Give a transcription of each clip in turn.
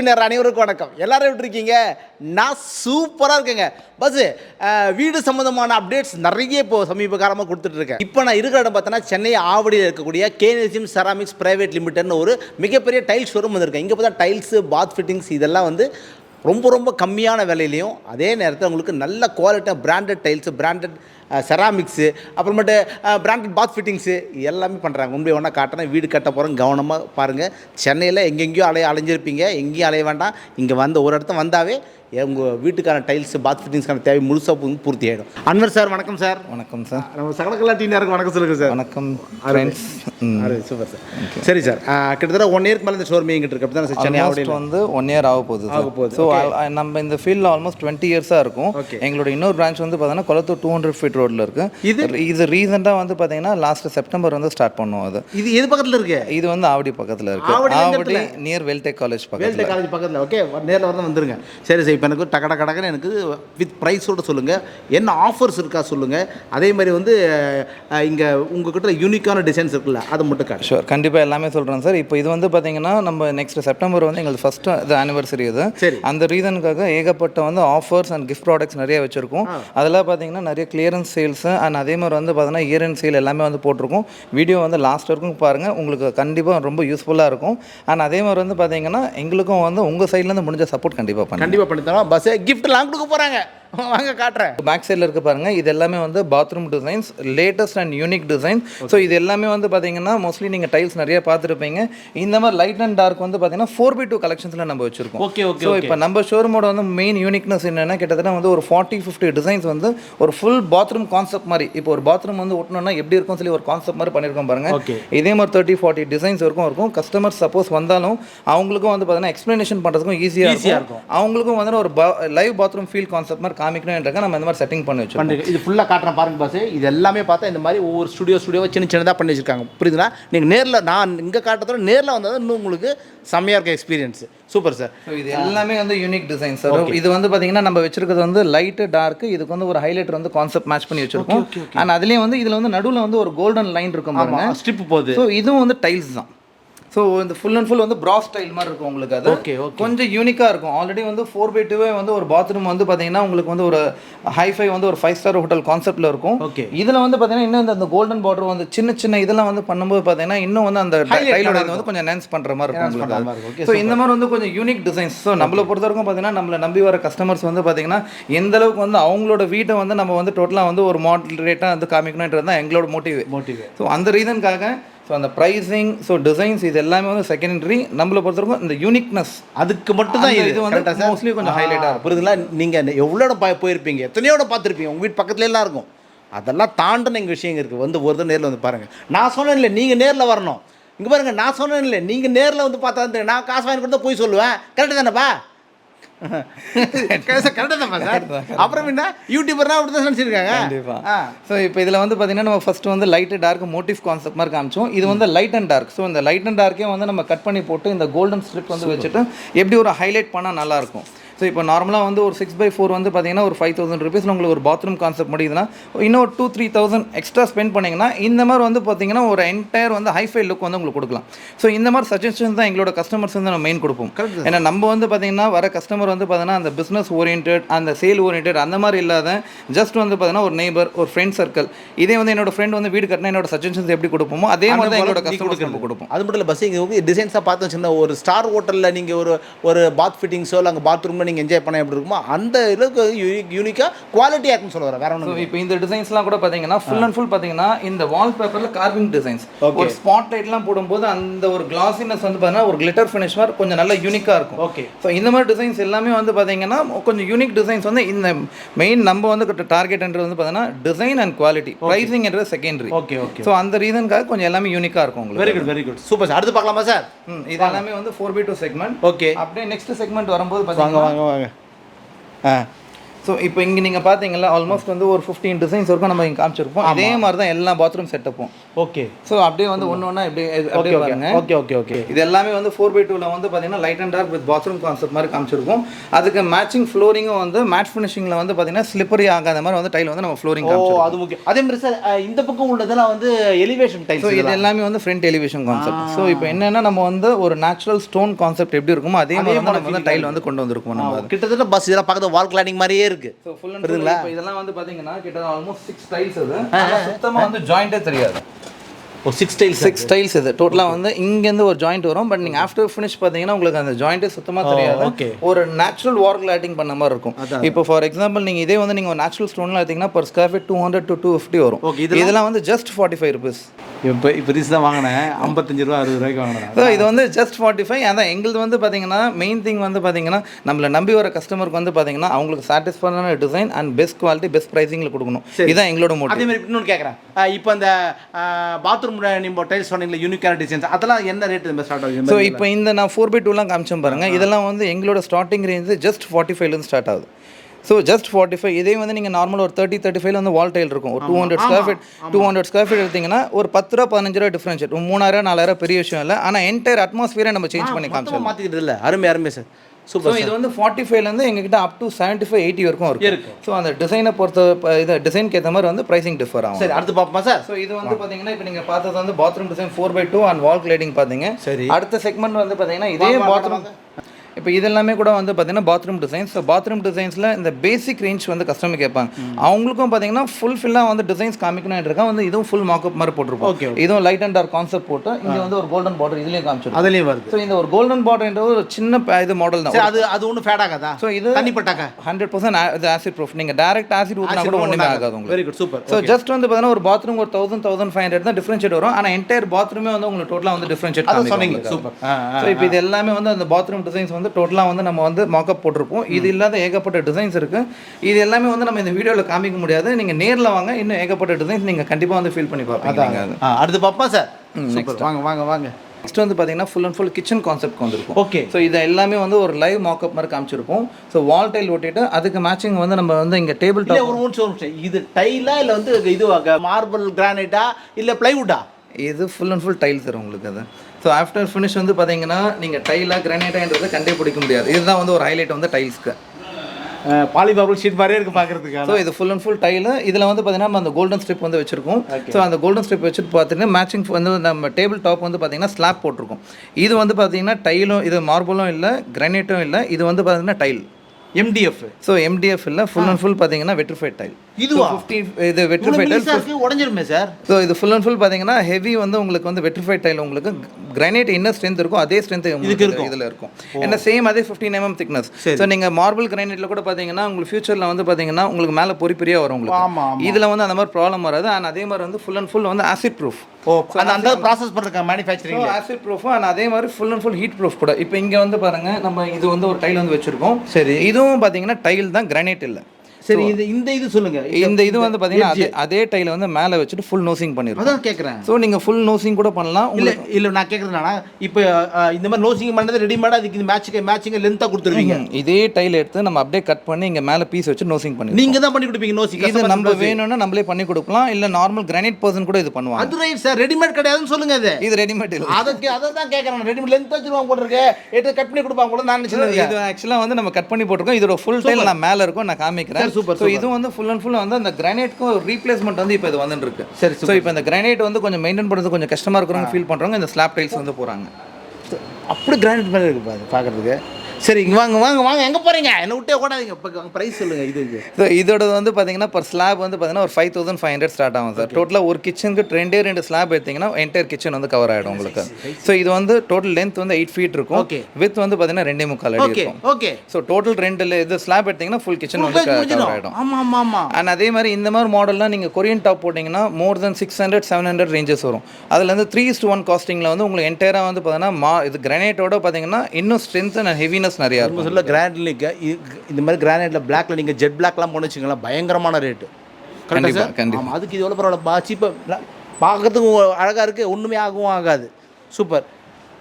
TV நேரம் அனைவருக்கும் வணக்கம். எல்லாரும் எப்படி இருக்கீங்க? நான் சூப்பராக இருக்கேங்க. பஸ் வீடு சம்மந்தமான அப்டேட்ஸ் நிறைய இப்போ சமீப காலமாக கொடுத்துட்ருக்கேன் இப்போ நான் இருக்கிற இடம் பார்த்தோன்னா சென்னை ஆவடியில் இருக்கக்கூடிய கேனிசிம் செராமிக்ஸ் பிரைவேட் லிமிடெட்னு ஒரு மிகப்பெரிய டைல்ஸ் ஷோரூம் வந்திருக்கேன் இங்கே பார்த்தா டைல்ஸு பாத் ஃபிட்டிங்ஸ் இதெல்லாம் வந்து ரொம்ப ரொம்ப கம்மியான விலையிலையும் அதே நேரத்தில் உங்களுக்கு நல்ல குவாலிட்டியாக பிராண்டட் டைல்ஸு பிராண்டட் செராமிக்ஸு அப்புறமேட்டு பிராண்டட் பாத் ஃபிட்டிங்ஸு எல்லாமே பண்ணுறாங்க உண்மை ஒன்றா காட்டுறேன் வீடு கட்ட போகிறோம் கவனமாக பாருங்கள் சென்னையில் எங்கெங்கேயோ அலைய அலைஞ்சிருப்பீங்க எங்கேயும் அலைய வேண்டாம். இங்கே வந்து ஒரு இடத்த வந்தாவே உங்கள் வீட்டுக்கான டைல்ஸ் பாத் ஃபிட்டிங்ஸ்க்கான தேவை முழுசாக பூர்த்தி ஆகிடும் அன்வர் சார் வணக்கம் சார். வணக்கம் சார். நம்ம சகலக்கல்லா டீனருக்கு வணக்கம் சொல்லுங்கள் சார். வணக்கம் ஃப்ரெண்ட்ஸ் சூப்பர் சார். சரி சார். கிட்டத்தட்ட ஒன் இயர்க்கு மேலே இந்த ஷோரூம் இங்கிட்டு இருக்கு. அப்படி சார்? சென்னை வந்து ஒன் இயர் ஆக போகுது ஆக போகுது, ஸோ நம்ம இந்த ஃபீல்டில் ஆல்மோஸ்ட் டுவெண்ட்டி இயர்ஸாக இருக்கும். Okay. எங்களோட இன்னொரு பிரான்ச் வந்து பார்த்தீங்கன்னா கொளத்தூர் டூ ஹண்ட்ரட் ஃபீட் ரோட்டில் இருக்கு. இது? இது ரீசெண்டாக வந்து பார்த்தீங்கன்னா லாஸ்ட் செப்டம்பர் வந்து ஸ்டார்ட் பண்ணுவோம் அது. இது எது பக்கத்தில் இருக்கு? இது வந்து ஆவடி பக்கத்தில் இருக்கு. ஆவடி நியர் வெல்டெக் காலேஜ் பக்கத்தில். வேல்டே காலேஜ் பக்கத்தில். ஓகே நேரில் வரதான் வந்துருங்க. சரி சரி. இப்போ எனக்கு டக்கட கடக்குன்னு எனக்கு வித் ப்ரைஸோடு சொல்லுங்கள் என்ன ஆஃபர்ஸ் இருக்கா சொல்லுங்கள் அதே மாதிரி வந்து இங்கே உங்ககிட்ட யூனிக்கான டிசைன்ஸ் இருக்குல்ல அதை மட்டும் காட்டு. ஷூர் கண்டிப்பாக எல்லாமே சொல்கிறேன் சார். இப்போ இது வந்து பார்த்தீங்கன்னா நம்ம நெக்ஸ்ட் செப்டம்பர் வந்து எங்களுக்கு ஃபஸ்ட் இது ஆனிவர்சரி இது. சரி. அந்த ரீசனுக்காக ஏகப்பட்ட வந்து ஆஃபர்ஸ் அண்ட் கிஃப்ட் ப்ராடக்ட்ஸ் நிறைய வச்சுருக்கோம். அதெல்லாம் பார்த்தீங்கன்னா நிறைய கிளியரன்ஸ் சேல்ஸ் அண்ட் அதே மாதிரி வந்து பார்த்தீங்கன்னா இயர் அண்ட் சேல் எல்லாமே வந்து போட்டிருக்கோம். வீடியோ வந்து லாஸ்ட் வரைக்கும் பாருங்கள் உங்களுக்கு கண்டிப்பாக ரொம்ப யூஸ்ஃபுல்லாக இருக்கும். அண்ட் அதே மாதிரி வந்து பார்த்தீங்கன்னா எங்களுக்கும் வந்து உங்கள் சைட்லேருந்து முடிஞ்ச சப்போர்ட் கண்டிப்பாக பண்ணுங்க. கண்டிப்பாக பண்ணி தரோம் பஸ்ஸே கிஃப்ட்லாம் கொடுக்க போகிறாங்க வாங்க காட்டுறேன். பேக் சைடில் இருக்க பாருங்க. இது எல்லாமே வந்து bathroom designs latest and unique design so இது எல்லாமே வந்து பார்த்தீங்கன்னா மோஸ்ட்லி நீங்கள் டைல்ஸ் நிறைய பார்த்துருப்பீங்க. இந்த மாதிரி லைட் அண்ட் டார்க் வந்து பார்த்தீங்கன்னா ஃபோர் பை டூ கலெக்ஷன்ஸில் நம்ம வச்சிருக்கோம். Okay, okay, ஸோ இப்போ நம்ம ஷோரூமோட வந்து மெயின் யூனிக்னஸ் என்னன்னா கிட்டத்தட்ட வந்து ஒரு ஃபார்ட்டி ஃபிஃப்டி டிசைன்ஸ் வந்து ஒரு ஃபுல் பாத்ரூம் கான்செப்ட் மாதிரி. இப்போ ஒரு பாத்ரூம் வந்து ஒட்டணும்னா எப்படி இருக்கும் சொல்லி ஒரு கான்செப்ட் மாதிரி பண்ணியிருக்கோம் பாருங்க. இதே மாதிரி தேர்ட்டி ஃபார்ட்டி டிசைன்ஸ் இருக்கும் இருக்கும். கஸ்டமர் சப்போஸ் வந்தாலும் அவங்களுக்கும் வந்து பார்த்தீங்கன்னா எக்ஸ்ப்ளனேஷன் பண்ணுறதுக்கும் ஈஸியாக இருக்கும். அவங்களுக்கும் வந்து ஒரு லைவ் பாத்ரூம் ஃபீல் கான்செப்ட் மாதிரி காமிக்கணும்ன்றக்க நம்ம இந்த மாதிரி செட்டிங் பண்ணி பண்ணுங்க இது ஃபுல்லாக காட்டுறேன் பாருங்க பாஸ் இது எல்லாமே பார்த்தா இந்த மாதிரி ஒவ்வொரு ஸ்டுடியோ ஸ்டுடியோ சின்ன சின்னதாக பண்ணி வச்சிருக்காங்க. புரியுதுங்களா? நீங்கள் நேரில் நான் இங்கே காட்டுறதோட நேரில் வந்தால் இன்னும் உங்களுக்கு செம்மையாக இருக்க எக்ஸ்பீரியன்ஸ் சூப்பர் சார் இது எல்லாமே வந்து யூனிக் டிசைன் சார் இது வந்து பார்த்தீங்கன்னா நம்ம வச்சிருக்கிறது வந்து லைட்டு டார்க் இதுக்கு வந்து ஒரு ஹைலைட்டர் வந்து கான்செப்ட் மேட்ச் பண்ணி வச்சிருக்கோம். அண்ட் அதுலேயும் வந்து இதில் வந்து நடுவில் வந்து ஒரு கோல்டன் லைன் இருக்கும் ஸ்ட்ரிப் போகுது. ஸோ இதுவும் வந்து டைல்ஸ் தான். ஸோ இந்த ஃபுல் அண்ட் ஃபுல் வந்து ப்ராஸ் ஸ்டைல் மாதிரி இருக்கும் உங்களுக்கு அது. Okay. கொஞ்சம் யூனிக்காக இருக்கும். ஆல்ரெடி வந்து ஃபோர் பை டூவே வந்து ஒரு பாத்ரூம் வந்து பார்த்தீங்கன்னா உங்களுக்கு வந்து ஒரு ஹைஃபை வந்து ஒரு ஃபைவ் ஸ்டார் ஹோட்டல் கான்செப்ட்டில் இருக்கும். Okay. இதில் வந்து பார்த்தீங்கன்னா இன்னும் இந்த- கோல்டன் பார்டர் வந்து சின்ன சின்ன இதெல்லாம் வந்து பண்ணும்போது பார்த்தீங்கன்னா இன்னும் வந்து அந்த Highlight டைலோட நல்லா இது வந்து கொஞ்சம் என்ஹான்ஸ் பண்ணுற மாதிரி இருக்கும் உங்களுக்கு ஸோ இந்த மாதிரி வந்து கொஞ்சம் யூனிக் டிசைன்ஸ் ஸோ நம்மளை பொறுத்த வரைக்கும் பார்த்தீங்கன்னா நம்மளை நம்பி வர கஸ்டமர்ஸ் வந்து பார்த்தீங்கன்னா எந்த அளவுக்கு வந்து அவங்களோட வீட்டை வந்து நம்ம வந்து டோட்டலாக வந்து ஒரு மாடல் ரேட்டாக வந்து காமிக்கணுன்றது தான் எங்களோட மோட்டிவ் மோட்டிவ் ஸோ அந்த ரீசனுக்காக ஸோ அந்த ப்ரைஸிங் ஸோ டிசைன்ஸ் இது எல்லாமே வந்து செகண்டரி நம்மளை பொறுத்த வரைக்கும் இந்த யூனிக்னஸ் அதுக்கு மட்டும் தான் இது. வந்து mostly கொஞ்சம் ஆ, புரியுதுங்களா? நீங்கள் எவ்வளோ பா- போயிருப்பீங்க? எத்தனையோ இடம் பார்த்துருப்பீங்க? உங்கள் வீட்டு பக்கத்துல எல்லாம் இருக்கும். அதெல்லாம் தாண்டின எங்கள் விஷயங்கள் இருக்குது வந்து ஒரு நேரில் வந்து பாருங்கள் நான் சொன்னேன் இல்லை நீங்கள் நேரில் வரணும். இங்கே பாருங்கள் நான் சொன்னேன் இல்லை நீங்கள் நேரில் வந்து பார்த்தா நான் காசு வாங்கி கொடுத்தா போய் சொல்லுவேன். கரெக்டு தானேப்பா? கரெக்டாக தான்ப்பா சார். அப்புறம் என்ன? யூடியூபர்னா அப்படி தான் நினச்சிருக்காங்க கண்டிப்பாக ஸோ இப்போ இதில் வந்து பார்த்தீங்கன்னா நம்ம ஃபர்ஸ்ட் வந்து லைட் டார்க் மோட்டிவ் கான்செப்ட் மாதிரி காமிச்சோம். இது வந்து லைட் அண்ட் டார்க் ஸோ இந்த லைட் அண்ட் டார்க்கே வந்து நம்ம கட் பண்ணி போட்டு இந்த கோல்டன் ஸ்ட்ரிப் வந்து வச்சுட்டு எப்படி ஒரு ஹைலைட் பண்ணால் நல்லாயிருக்கும் ஸோ இப்போ நார்மலாக வந்து ஒரு சிக்ஸ் பை ஃபோர் வந்து பார்த்தீங்கன்னா ஒரு ஃபைவ் தௌசண்ட் ருபீஸில் உங்களுக்கு ஒரு பாத்ரூம் கான்செப்ட் முடியுதுன்னா இன்னும் ஒரு two three thousand extra spend பண்ணிங்கன்னா இந்த மாதிரி வந்து பார்த்தீங்கன்னா ஒரு என்டையர் வந்து ஹைஃபை லுக் வந்து உங்களுக்கு கொடுக்கலாம். ஸோ இந்த மாதிரி சஜஷன்ஸ் தான் எங்களோட கஸ்டமர்ஸ் வந்து நம்ம மெயின் கொடுப்போம். ஏன்னா நம்ம வந்து பார்த்தீங்கன்னா வர கஸ்டமர் வந்து பார்த்தீங்கன்னா அந்த பிஸ்னஸ் ஓரியன்ட் அந்த சேல் ஓரியன்ட் அந்த மாதிரி இல்லாத ஜஸ்ட் வந்து பார்த்தீங்கன்னா ஒரு நெய்பர் ஒரு ஃப்ரெண்ட் சர்க்கிள் இதே வந்து என்னோட ஃப்ரெண்ட் வந்து வீடு கட்டினா என்னோட சஜஷன்ஸ் எப்படி கொடுப்போமோ அதே மாதிரி தான் எங்களோட கஸ்டமர்ஸ் நம்ம கொடுப்போம். அது மட்டும் இல்லை பஸ் இங்கே டிசைன்ஸாக பார்த்து வச்சுருந்தா ஒரு ஸ்டார் ஹோட்டலில் நீங்கள் ஒரு ஒரு பாத் ஃபிட்டிங்ஸோ இல்லை அங்கே பாத்ரூமில் நீங்கள் என்ஜாய் பண்ண எப்படி இருக்குமோ அந்த அளவுக்கு யூனிக்காக குவாலிட்டியாக இருக்குன்னு சொல்ல வேற ஸோ ஒன்றும் இப்போ இந்த டிசைன்ஸ்லாம் கூட பார்த்தீங்கன்னா ஃபுல் அண்ட் ஃபுல் பார்த்தீங்கன்னா இந்த வால் பேப்பரில் கார்விங் டிசைன்ஸ். ஒரு ஸ்பாட் லைட்லாம் போடும்போது அந்த ஒரு கிளாசினஸ் வந்து பார்த்தீங்கன்னா ஒரு கிளிட்டர் ஃபினிஷ் மாதிரி கொஞ்சம் நல்லா யூனிக்காக இருக்கும். ஓகே ஸோ இந்த மாதிரி டிசைன்ஸ் எல்லாமே வந்து பார்த்தீங்கன்னா கொஞ்சம் யூனிக் டிசைன்ஸ் வந்து இந்த மெயின் நம்ம வந்து டார்கெட்ன்றது வந்து பார்த்தீங்கன்னா டிசைன் அண்ட் குவாலிட்டி ப்ரைஸிங்ன்றது செகண்டரி ஓகே ஓகே ஸோ அந்த ரீசனுக்காக கொஞ்சம் எல்லாமே யூனிக்காக இருக்கும் உங்களுக்கு. Very good very good super sir அடுத்து பார்க்கலாமா சார் இது எல்லாமே வந்து four by two segment okay அப்படியே நெக்ஸ்ட் செக்மெண்ட் வரும்போது பார்த்தீங்கன்னா வாங்க வாங்க. ஆ. ஸோ இப்போ இங்கே நீங்கள் பார்த்தீங்களா ஆல்மோஸ்ட் வந்து ஒரு ஃபிஃப்டீன் டிசைன்ஸ் வரைக்கும் நம்ம இங்கே காமிச்சிருப்போம். அதே மாதிரி தான் எல்லா பாத்ரூம் செட்டப்பும் ஓகே ஸோ அப்படியே வந்து ஒன்று ஒன்றா இப்படி ஓகே அப்படியே ஓகே பாருங்க. ஓகே ஓகே ஓகே இது எல்லாமே வந்து ஃபோர் பை டூவில் வந்து பார்த்தீங்கன்னா light and dark with bathroom concept மாதிரி காமிச்சிருக்கோம். அதுக்கு மேட்சிங் ஃப்ளோரிங்கும் வந்து மேட் ஃபினிஷிங்கில் வந்து பார்த்தீங்கன்னா ஸ்லிப்பரி ஆகாத மாதிரி வந்து டைல் வந்து நம்ம ஃப்ளோரிங் ஓ அது முக்கியம். அதே மாதிரி சார் இந்த பக்கம் உள்ளதெல்லாம் வந்து எலிவேஷன் ஸோ டைல்ஸ் இது எல்லாமே வந்து ஃப்ரண்ட் எலிவேஷன் கான்செப்ட் ஸோ இப்போ என்னன்னா நம்ம வந்து ஒரு நேச்சுரல் ஸ்டோன் கான்செப்ட் எப்படி இருக்குமோ அதே மாதிரி நம்ம வந்து டைல் வந்து கொண்டு வந்திருக்கோம் நம்ம கிட்டத்தட்ட பஸ் இதெல்லாம் பார்க்கறது வால் கிளாடிங் மாதிரியே இருக்கு. ஸோ ஃபுல் அண்ட் ஃபுல் இப்போ இதெல்லாம் வந்து பார்த்தீங்கன்னா கிட்ட ஆல்மோஸ்ட் சிக்ஸ் டைல்ஸ் இது சுத்தமாக வந்து ஜாயிண்டே தெரியாது. ஓ சிக்ஸ் டைல்ஸ் சிக்ஸ் டைல்ஸ் இது. டோட்டலாக வந்து இங்கேருந்து ஒரு ஜாயிண்ட் வரும். பட் நீங்கள் ஆஃப்டர் ஃபினிஷ் பார்த்தீங்கன்னா உங்களுக்கு அந்த ஜாயிண்ட்டே சுத்தமாக தெரியாது. okay. ஒரு நேச்சுரல் வார்க் லைட்டிங் பண்ண மாதிரி இருக்கும். இப்போ ஃபார் எக்ஸாம்பிள் நீங்கள் இதே வந்து நீங்கள் நேச்சுரல் ஸ்டோன்லாம் எடுத்தீங்கன்னா per square feet two hundred to two fifty வரும். இதெல்லாம் வந்து ஜஸ்ட் ஃபார்ட்டி ஃபைவ் ருபீஸ் இப்போ இப்போ ரீஸ் தான் வாங்கினேன். ஐம்பத்தஞ்சு ரூபா அறுபது ரூபாய்க்கு வாங்கினேன். ஸோ இது வந்து ஜஸ்ட் ஃபார்ட்டி ஃபைவ் அதான் எங்களுது வந்து பார்த்தீங்கன்னா மெயின் திங் வந்து பார்த்தீங்கன்னா நம்மளை நம்பி வர கஸ்டமருக்கு வந்து பார்த்தீங்கன்னா அவங்களுக்கு சாட்டிஸ்ஃபைடான design and best quality best ப்ரைஸிங்கில் கொடுக்கணும். இதுதான் எங்களோட மோட்டிவ் அதே மாதிரி இன்னொன்று கேட்குறேன் இப்போ அந்த பாத்ரூம் நீங்கள் டைல்ஸ் சொன்னீங்களா யூனிக்கான டிசைன்ஸ் அதெல்லாம் என்ன ரேட் இந்த ஸ்டார்ட் ஆகுது? ஸோ இப்போ இந்த நான் ஃபோர் பை டூலாம் காமிச்சேன் பாருங்க. இதெல்லாம் வந்து எங்களோட ஸ்டார்டிங் ரேஞ்சு ஜஸ்ட் ஃபார்ட்டி ஃபைவ்லேருந்து ஸ்டார்ட் ஆகுது. ஸோ ஜஸ்ட் ஃபார்ட்டி ஃபைவ் இதே வந்து நீங்கள் நார்மல் ஒரு தேர்ட்டி தேர்ட்டி ஃபைவ்ல வந்து வால் டைல் இருக்கும். ஒரு two hundred square feet two hundred square feet எடுத்தீங்கன்னா ஒரு பத்து ரூபா பதினஞ்சு ரூபா டிஃப்ரென்ஷியேட் மூணாயிரம் நாலாயிரம் பெரிய விஷயம் இல்லை. ஆனால் என்டையர் அட்மாஸ்பியரை நம்ம சேஞ்ச் பண்ணி காமிச்சோம் மாற்றிக்கிட்டு இல்லை. அருமை அருமை சார் சூப்பர் இது வந்து ஃபார்ட்டி ஃபைவ்லேருந்து எங்ககிட்ட up to seventy five eighty வரைக்கும் இருக்கு. இருக்கும். ஸோ அந்த டிசைனை பொறுத்த இது டிசைனுக்கு ஏற்ற மாதிரி வந்து ப்ரைசிங் டிஃபர் ஆகும். சரி அடுத்து பார்ப்போமா சார் ஸோ இது வந்து பார்த்தீங்கன்னா இப்போ நீங்கள் பார்த்தது வந்து bathroom design four by two and wall cladding பார்த்தீங்க. சரி. அடுத்த செக்மெண்ட் வந்து பார்த்தீங்கன்னா இதே பாத்ரூம் இப்போ இதெல்லாமே கூட வந்து பார்த்தீங்கன்னா பாத்ரூம் டிசைன்ஸ் ஸோ பாத்ரூம் டிசைன்ஸில் இந்த பேசிக் ரேஞ்ச் வந்து கஸ்டமர் கேட்பாங்க. அவங்களுக்கும் பார்த்தீங்கன்னா ஃபுல் ஃபில்லாக வந்து டிசைன்ஸ் காமிக்கணும் இருக்கா? வந்து இதுவும் ஃபுல் மார்க்அப் மாதிரி போட்டிருப்போம். இதுவும் லைட் அண்ட் டார்க் கான்செப்ட் போட்டு இங்கே வந்து ஒரு கோல்டன் பார்டர் இதுலேயும் காமிச்சிருக்கோம் அதுலேயும் வருது. ஸோ இந்த ஒரு கோல்டன் பார்டர்ன்ற ஒரு சின்ன இது மாடல் தான். அது அது ஒன்றும் ஃபேட் ஆகாதா? ஸோ இது தண்ணி பட்டாக்கா? ஹண்ட்ரட் பர்சன்ட் இது ஆசிட் ப்ரூஃப் நீங்கள் டேரக்ட் ஆசிட் ஊற்றினா கூட ஒன்றுமே ஆகாது உங்களுக்கு. Very good super so just வந்து பார்த்தீங்கன்னா ஒரு பாத்ரூம் ஒரு தௌசண்ட் தௌசண்ட் ஃபைவ் ஹண்ட்ரட் தான் டிஃப்ரென்ஷியேட் வரும். ஆனால் என்டையர் பாத்ரூமே வந்து உங்களுக்கு டோட்டலாக வந்து டிஃப்ரென்ஷியேட் சொன்னீங்க. சூப்பர் ஸோ இப்போ இது எல்லாமே வந்து அந்த பாத்ரூம் டிசைன்ஸ் வந்து டோட்டலாக வந்து நம்ம வந்து மாக்கப் போட்டிருப்போம். இது இல்லாத ஏகப்பட்ட டிசைன்ஸ் இருக்கு. இது எல்லாமே வந்து நம்ம இந்த வீடியோவில் காமிக்க முடியாது. நீங்கள் நேரில் வாங்க. இன்னும் ஏகப்பட்ட டிசைன்ஸ் நீங்கள் கண்டிப்பாக வந்து ஃபீல் பண்ணி பார்ப்பீங்க அடுத்து பார்ப்போமா சார்? சூப்பர். வாங்க வாங்க வாங்க. நெக்ஸ்ட் வந்து பார்த்தீங்கன்னா full and full kitchen concept வந்திருக்கும். ஓகே. ஸோ இது எல்லாமே வந்து ஒரு லைவ் மாக்கப் மாதிரி காமிச்சிருப்போம். ஸோ வால் டைல் ஒட்டிட்டு அதுக்கு மேட்சிங் வந்து நம்ம வந்து இங்கே டேபிள் இல்ல டாப் ஒரு நிமிஷம் இது டைலா இல்ல வந்து இது மார்பிள் கிரானைட்டா இல்ல பிளைவுட்டா இது ஃபுல் அண்ட் ஃபுல் டைல்ஸ் தரும் உங்களுக்கு அது. ஸோ ஆஃப்டர் ஃபினிஷ் வந்து பார்த்தீங்கன்னா நீங்கள் டைலாக கிரானைட்டான்றதை கண்டே பிடிக்க முடியாது. இதுதான் வந்து ஒரு ஹைலைட் வந்து டைல்ஸ்க்கு பாலிபாபிள் ஷீட் மாதிரியே இருக்கு பாக்குறதுக்கு ஸோ இது ஃபுல் அண்ட் ஃபுல் டைலு இதில் வந்து பார்த்தீங்கன்னா நம்ம அந்த கோல்டன் ஸ்ட்ரிப் வந்து வச்சிருக்கோம். ஸோ அந்த கோல்டன் ஸ்ட்ரிப் வச்சுட்டு பார்த்தீங்கன்னா மேட்சிங் வந்து நம்ம டேபிள் டாப் வந்து பார்த்தீங்கன்னா ஸ்லாப் போட்டிருக்கோம். இது வந்து பார்த்தீங்கன்னா டைலும் இது மார்பிளும் இல்லை கிரானைட்டும் இல்லை இது வந்து பார்த்தீங்கன்னா டைல் எம்டிஎஃப் ஸோ எம்டிஎஃப் இல்லை ஃபுல் அண்ட் ஃபுல் பார்த்தீங்கன்னா வெட்ரிஃபைட் டைல் இதுவா? ஃபிஃப்டி இது வெட்ரிஃபைட் உடஞ்சிருமே சார். ஸோ இது ஃபுல் அண்ட் ஃபுல் பார்த்தீங்கன்னா ஹெவி வந்து உங்களுக்கு வந்து வெட்ரிஃபைட் டைல் உங்களுக்கு கிரானைட் என்ன ஸ்ட்ரென்த் இருக்கும் அதே ஸ்ட்ரென்த் இதுக்கு இருக்கும். இதில் இருக்கும். ஏன்னா சேம் அதே ஃபிஃப்டின் எம்எம் திக்னஸ் ஸோ நீங்கள் மார்பிள் கிரானைட்ல கூட பார்த்தீங்கன்னா உங்களுக்கு ஃபியூச்சரில் வந்து பார்த்தீங்கன்னா உங்களுக்கு மேலே பொறி பொறியாக வரும் உங்களுக்கு. இதில் வந்து அந்த மாதிரி ப்ராப்ளம் வராது. அண்ட் அதே மாதிரி வந்து ஃபுல் அண்ட் ஃபுல் வந்து ஆசிட் ப்ரூஃப் அந்த அந்த ப்ராசஸ் பண்ணிருக்காங்க மேனுஃபேக்சரிங் ஆசிட் ப்ரூஃபும் அண்ட் அதே மாதிரி full and full heat proof கூட. இப்போ இங்கே வந்து பாருங்க நம்ம இது வந்து ஒரு டைல் வந்து வச்சிருக்கோம். சரி. இதுவும் பார்த்தீங்கன்னா டைல் தான் கிரானைட் இல்லை சரி இது இந்த இது சொல்லுங்க. இந்த இது வந்து பார்த்தீங்கன்னா அதே டைலை வந்து மேலே வச்சுட்டு ஃபுல் நோசிங் பண்ணிருக்கோம். அதான் கேக்குறேன். ஸோ நீங்கள் ஃபுல் நோசிங் கூட பண்ணலாம். இல்ல இல்ல நான் கேக்குறது என்னன்னா இப்போ இந்த மாதிரி நோசிங் பண்ணது ரெடிமேடா அதுக்கு இந்த மேட்சுக்கு மேட்சிங் லென்த்தா கொடுத்துருவீங்க. இதே டைல் எடுத்து நம்ம அப்படியே கட் பண்ணி இங்கே மேலே பீஸ் வச்சு நோசிங் பண்ணி நீங்க தான் பண்ணி கொடுப்பீங்க நோசிங் இது நம்ம வேணும்னா நம்மளே பண்ணி கொடுக்கலாம். இல்லை நார்மல் கிரானைட் பர்சன் கூட இது பண்ணுவாங்க. அது ரைட் சார் ரெடிமேட் கிடையாதுன்னு சொல்லுங்க அது. இது ரெடிமேட் இல்லை. அதுக்கு அதை தான் கேட்குறேன் ரெடிமேட் லென்த் வச்சிருவாங்க போல இருக்கு. எடுத்து கட் பண்ணி கொடுப்பாங்க கூட நான் நினைச்சிருக்கேன் இது ஆக்சுவலாக வந்து நம்ம கட் பண்ணி போட்டிருக்கோம். இதோட ஃபுல் டைல் நான் மேலே இருக்கும். நான் காமிக்கிறேன். Super, ஸோ இது வந்து ஃபுல் அண்ட் ஃபுல் வந்து அந்த கிரானைட்க்கும் ரீப்ளேஸ்மெண்ட் வந்து இப்போ இது வந்துட்டு இருக்கு சரி, ஸோ இப்போ இந்த கிரானைட் வந்து கொஞ்சம் மெயின்டைன் பண்ணுறது கொஞ்சம் கஷ்டமாக இருக்கிறவங்க ஃபீல் பண்ணுறவங்க இந்த ஸ்லாப் டைல்ஸ் வந்து போகிறாங்க அப்படி கிரானைட் மாதிரி இருக்கு பாரு பார்க்கறதுக்கு சரி இங்க வாங்க வாங்க வாங்க எங்க போறீங்க? என்ன விட்டே கூடாதீங்க இப்போ ப்ரைஸ் சொல்லுங்க இது இது. ஸோ இதோட வந்து பார்த்தீங்கன்னா பர் ஸ்லாப் வந்து பார்த்தீங்கன்னா ஒரு five thousand five hundred start ஆகும் சார் டோட்டலாக ஒரு கிச்சனுக்கு ரெண்டே ரெண்டு ஸ்லாப் எடுத்தீங்கன்னா என்டையர் கிச்சன் வந்து கவர் ஆகிடும் உங்களுக்கு. ஸோ இது வந்து டோட்டல் லென்த் வந்து எயிட் ஃபீட் இருக்கும். Okay. வித் வந்து பார்த்தீங்கன்னா ரெண்டே முக்கால் அடி ஓகே இருக்கும். ஓகே ஸோ டோட்டல் ரெண்டு இது ஸ்லாப் எடுத்தீங்கன்னா ஃபுல் கிச்சன் வந்து கவர் ஆகிடும் ஆமா ஆமா ஆமா. அண்ட் அதே மாதிரி இந்த மாதிரி மாடல்லாம் நீங்கள் கொரியன் டாப் போட்டிங்கன்னா more than six hundred seven hundred ranges வரும். அதில் வந்து த்ரீ டு ஒன் காஸ்டிங்கில் வந்து உங்களுக்கு என்டையராக வந்து பார்த்தீங்கன்னா மா இது கிரானைட்டோட பார்த்தீங்கன்னா இன்னும் ஸ்ட்ரென்த் அண்ட் ஹெவினஸ் நிறையா நம்ம இருக்கும். சொல்ல கிரானைட்ல இந்த மாதிரி கிரானைட்ல பிளாக்ல நீங்க ஜெட் பிளாக்லாம் போன வச்சுங்களேன் பயங்கரமான ரேட்டு கண்டிப்பா, கண்டிப்பா. ஆமா அதுக்கு இது எவ்வளோ பரவாயில்ல பா சீப்பாக பார்க்கறதுக்கு அழகா இருக்கு ஒண்ணுமே ஆகவும் ஆகாது. சூப்பர்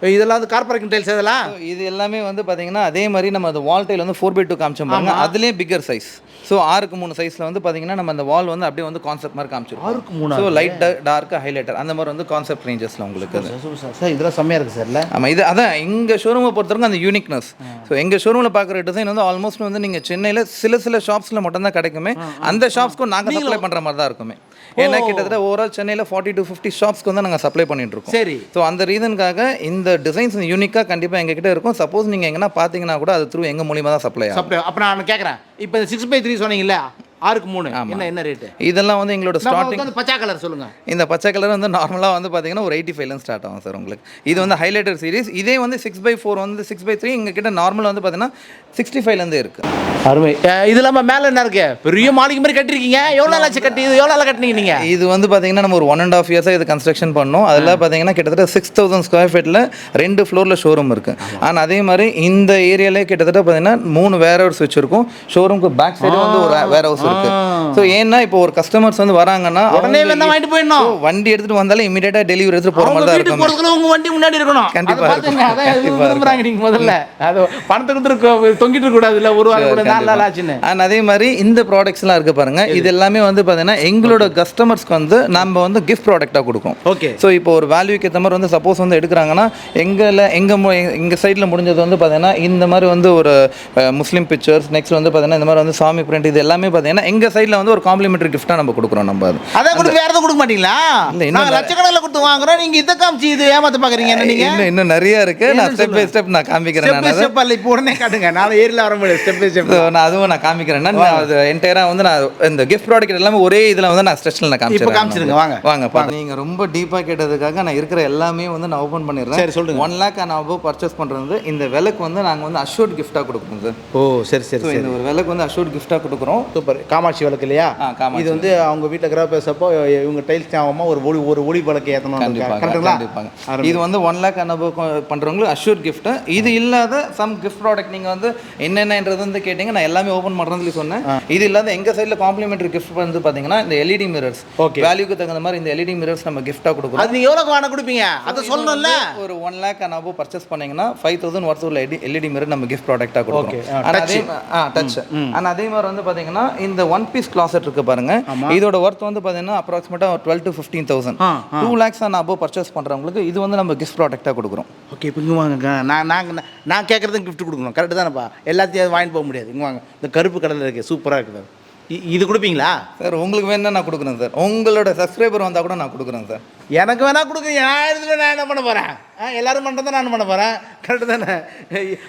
இதெல்லாம் வந்து கார்பரேட் டைல்ஸ் இதெல்லாம் இது எல்லாமே வந்து பார்த்தீங்கன்னா அதே மாதிரி நம்ம அந்த வால் டைல் வந்து ஃபோர் பை டூ காமிச்சோம் பாருங்க. அதுலேயே பிக்கர் சைஸ் ஸோ ஆறுக்கு மூணு சைஸில் வந்து பார்த்தீங்கன்னா நம்ம அந்த வால் வந்து அப்படியே வந்து கான்செப்ட் மாதிரி காமிச்சிருக்கோம். ஆறுக்கு மூணா ஸோ லைட் டார்க் ஹைலைட்டர் அந்த மாதிரி வந்து கான்செப்ட் ரேஞ்சஸில் உங்களுக்கு அது. சார். சார் இதெல்லாம் செம்மையாக இருக்குது சார்ல ஆமாம் இது அதான் எங்கள் ஷோரூமை பொறுத்தவரைக்கும் அந்த யூனிக்னஸ் ஸோ எங்கள் ஷோரூமில் பார்க்குற டிசைன் வந்து ஆல்மோஸ்ட் வந்து நீங்கள் சென்னையில் சில சில ஷாப்ஸில் மட்டும்தான் கிடைக்குமே. அந்த ஷாப்ஸ்க்கும் நாங்கள் சப்ளை பண்ணுற மாதிரி தான் இருக்குமே. ஏன்னா கிட்டத்தட்ட ஓவரால் சென்னையில் ஃபார்ட்டி டு ஃபிஃப்டி ஷாப்ஸ்க்கு வந்து நாங்கள் சப்ளை பண்ணிட்டு இருக்கோம். சரி. ஸோ அந்த ரீசனுக்காக இந்த டிசைன்ஸ் யூனிக்காக கண்டிப்பாக எங்ககிட்ட இருக்கும். சப்போஸ் நீங்கள் எங்கன்னா பார்த்தீங்கன்னா கூட அது த்ரூ எங்கள் மூலியமாக தான் சப்ளை ஆகும். சப்ளை அப்போ நான் கேட்குறேன் இப்போ சிக்ஸ் பை த்ரீ சொன்னீங்கல்ல ஆறுக்கு மூணு. என்ன என்ன ரேட்டு இதெல்லாம் வந்து எங்களோட ஸ்டார்டிங் வந்து பச்சா கலர் சொல்லுங்க. இந்த பச்சை கலர் வந்து நார்மலாக வந்து பார்த்தீங்கன்னா ஒரு எயிட்டி ஃபைவ்லேருந்து ஸ்டார்ட் ஆகும் சார் உங்களுக்கு. இது வந்து ஹைலைட்டர் சீரிஸ் இதே வந்து சிக்ஸ் பை ஃபோர் வந்து சிக்ஸ் பை த்ரீ எங்கள் கிட்ட நார்மல் வந்து பார்த்தீங்கன்னா சிக்ஸ்டி ஃபைவ்லேருந்து இருக்குது அருமை. இது இல்லாமல் மேலே என்ன இருக்கு? பெரிய மாளிகை மாதிரி கட்டிருக்கீங்க. எவ்வளோ லட்சம் கட்டி இது எவ்வளோ கட்டினீங்க நீங்க? இது வந்து பார்த்தீங்கன்னா நம்ம ஒரு ஒன் அண்ட் ஆஃப் இயர்ஸாக இது கன்ஸ்ட்ரக்ஷன் பண்ணோம். அதில் பார்த்தீங்கன்னா கிட்டத்தட்ட சிக்ஸ் தௌசண்ட் ஸ்கொயர் ஃபீட்டில் ரெண்டு ஃப்ளோரில் ஷோரூம் இருக்குது ஆனால் அதே மாதிரி இந்த ஏரியாலே கிட்டத்தட்ட பார்த்தீங்கன்னா மூணு வேர் ஹவுஸ் வச்சுருக்கோம். ஷோரூமுக்கு பேக் சைடு வந்து ஒரு வேர் ஹவுஸ் இருக்குது ஸோ ஏன்னா இப்போ ஒரு கஸ்டமர்ஸ் வந்து வராங்கன்னா உடனே வேணா வாங்கிட்டு போயிடணும். வண்டி எடுத்துகிட்டு வந்தாலே இமீடியட்டாக டெலிவரி எடுத்துகிட்டு போகிற அவங்க மாதிரி தான் இருக்கும் உங்க வண்டி முன்னாடி இருக்கணும். கண்டிப்பா விரும்புறாங்க நீங்க முதல்ல. அது பணத்தை கொடுத்துட்டு தொங்கிட்டு இருக்க கூடாது இல்ல ஒரு வாரம் கூட நாலு நாள் ஆச்சுன்னு. அண்ட் அதே மாதிரி இந்த ப்ராடக்ட்ஸ்லாம் இருக்கு பாருங்க. இது எல்லாமே வந்து பார்த்தீங்கன்னா எங்களோட கஸ்டமர்ஸ்க்கு வந்து நம்ம வந்து கிஃப்ட் ப்ராடக்டாக கொடுக்கும். ஓகே ஸோ இப்போ ஒரு வேல்யூக்கு ஏற்ற மாதிரி வந்து சப்போஸ் வந்து எடுக்கிறாங்கன்னா எங்களை எங்கள் எங்கள் சைடில் முடிஞ்சது வந்து பார்த்தீங்கன்னா இந்த மாதிரி வந்து ஒரு முஸ்லீம் பிக்சர்ஸ் நெக்ஸ்ட் வந்து பார்த்தீங்கன்னா இந்த மாதிரி வந்து சாமி பிரிண்ட் இது எல்லாமே பார்த்தீங்கன்னா எங்கள் சைடில் வந்து ஒரு காம்ப்ளிமெண்ட்ரி கிஃப்ட்டாக நம்ம கொடுக்குறோம் நம்ம அது. அதான் கொடுத்து வேற எதுவும் கொடுக்க மாட்டீங்களா? இல்ல, இன்னும் நாங்க லட்சக்கணக்கில் கொடுத்து வாங்குறோம். நீங்க இதை காமிச்சு இது ஏமாத்த பாக்குறீங்க என்ன நீங்க? இன்னும் இன்னும் நிறைய இருக்கு. நான் ஸ்டெப் பை ஸ்டெப் நான் காமிக்கிறேன் ஸ்டெப் பை நான். அதை. ஸ்டெப் இப்போ உடனே காட்டுங்க. நான் ஏரியில் வர முடியாது ஸ்டெப் பை ஸ்டெப் So, நான் அதுவும் நான் காமிக்கிறேன். நான் அது என்டையராக வந்து நான் இந்த கிஃப்ட் ப்ராடக்ட் எல்லாமே ஒரே இதில் வந்து நான் ஸ்ட்ரெச்சில் நான் காமிச்சிருக்கேன் காமிச்சிருங்க, வாங்க. வாங்க. பாருங்க. நீங்கள் ரொம்ப டீப்பாக கேட்டதுக்காக நான் இருக்கிற எல்லாமே வந்து நான் ஓப்பன் பண்ணிடுறேன். சரி, சொல்லுங்க. ஒன் லேக் நான் அபோவ் பர்ச்சேஸ் பண்ணுறது இந்த விலைக்கு வந்து நாங்கள் வந்து அஷூர்ட் கிஃப்ட்டாக கொடுக்குறோம் சார் ஓ சரி சரி ஸோ இந்த ஒரு விலைக்கு வந்து அஷூர்ட் கிஃப்ட்டாக கொடுக்குறோம். சூப்பர். காமாட்சி விளக்கு இல்லையா? இது வந்து அவங்க வீட்டில் கிரக பேசப்போ இவங்க டைல்ஸ் ஞாபகமா ஒரு ஒளி ஒரு ஒளி விளக்கு ஏற்றணும் இது வந்து ஒன் லேக் அனுபவம் பண்ணுறவங்களுக்கு அஷூர் கிஃப்ட் இது இல்லாத சம் கிஃப்ட் ப்ராடக்ட் நீங்கள் வந்து என்னென்னன்றது வந்து கேட்டிங்க நான் எல்லாமே ஓப்பன் பண்ணுறேன்னு சொல்லி சொன்னேன். இது இல்லாத எங்கள் சைடில் காம்ப்ளிமெண்ட்ரி கிஃப்ட் வந்து பார்த்தீங்கன்னா இந்த எல்இடி மிரர்ஸ் Okay. வேல்யூக்கு தகுந்த மாதிரி இந்த எல்இடி மிரர்ஸ் நம்ம கிஃப்டாக கொடுக்குறோம். அது எவ்வளோ வேணா கொடுப்பீங்க? அதை சொல்லணும்ல. ஒரு ஒன் லேக் அனுபவம் பர்ச்சேஸ் பண்ணீங்கன்னா ஃபைவ் தௌசண்ட் ஒர்த் உள்ள எல்இடி மிரர் நம்ம கிஃப்ட் ப்ராடக்டாக கொடுக்குறோம். Okay. ஆ, ஆனா அதே ஆ டச் அண்ட் அதே மாதிரி வந்து பார்த்தீங்கன்னா இந்த ஒன் பீஸ் கிளாசெட் இருக்கு பாருங்க. இதோட ஒர்த் வந்து பார்த்தீங்கன்னா அப்ராக்சிமேட்டாக twelve to fifteen thousand two lakhs and above purchase பண்ணுறவங்களுக்கு இது வந்து நம்ம கிஃப்ட் ப்ராடக்டாக கொடுக்குறோம். ஓகே இப்போ இங்கே வாங்க நான் நான் நான் கேட்குறதுக்கு gift கொடுக்கணும். கரெக்டு தானேப்பா? எல்லாத்தையும் வாங்கிட்டு போக முடியாது. இங்கே வாங்க. இந்த கருப்பு கடலில் இருக்குது சூப்பராக இருக்குது இது கொடுப்பீங்களா? சார் உங்களுக்கு வேணா நான் கொடுக்குறேன் சார். உங்களோட சப்ஸ்கிரைபர் வந்தால் கூட நான் கொடுக்குறேன் சார். எனக்கு வேணா கொடுங்க நான் எடுத்து நான் என்ன பண்ண போகிறேன் எல்லாரும் பண்ணுறதை நான் பண்ண போகிறேன் கரெக்டு தானே?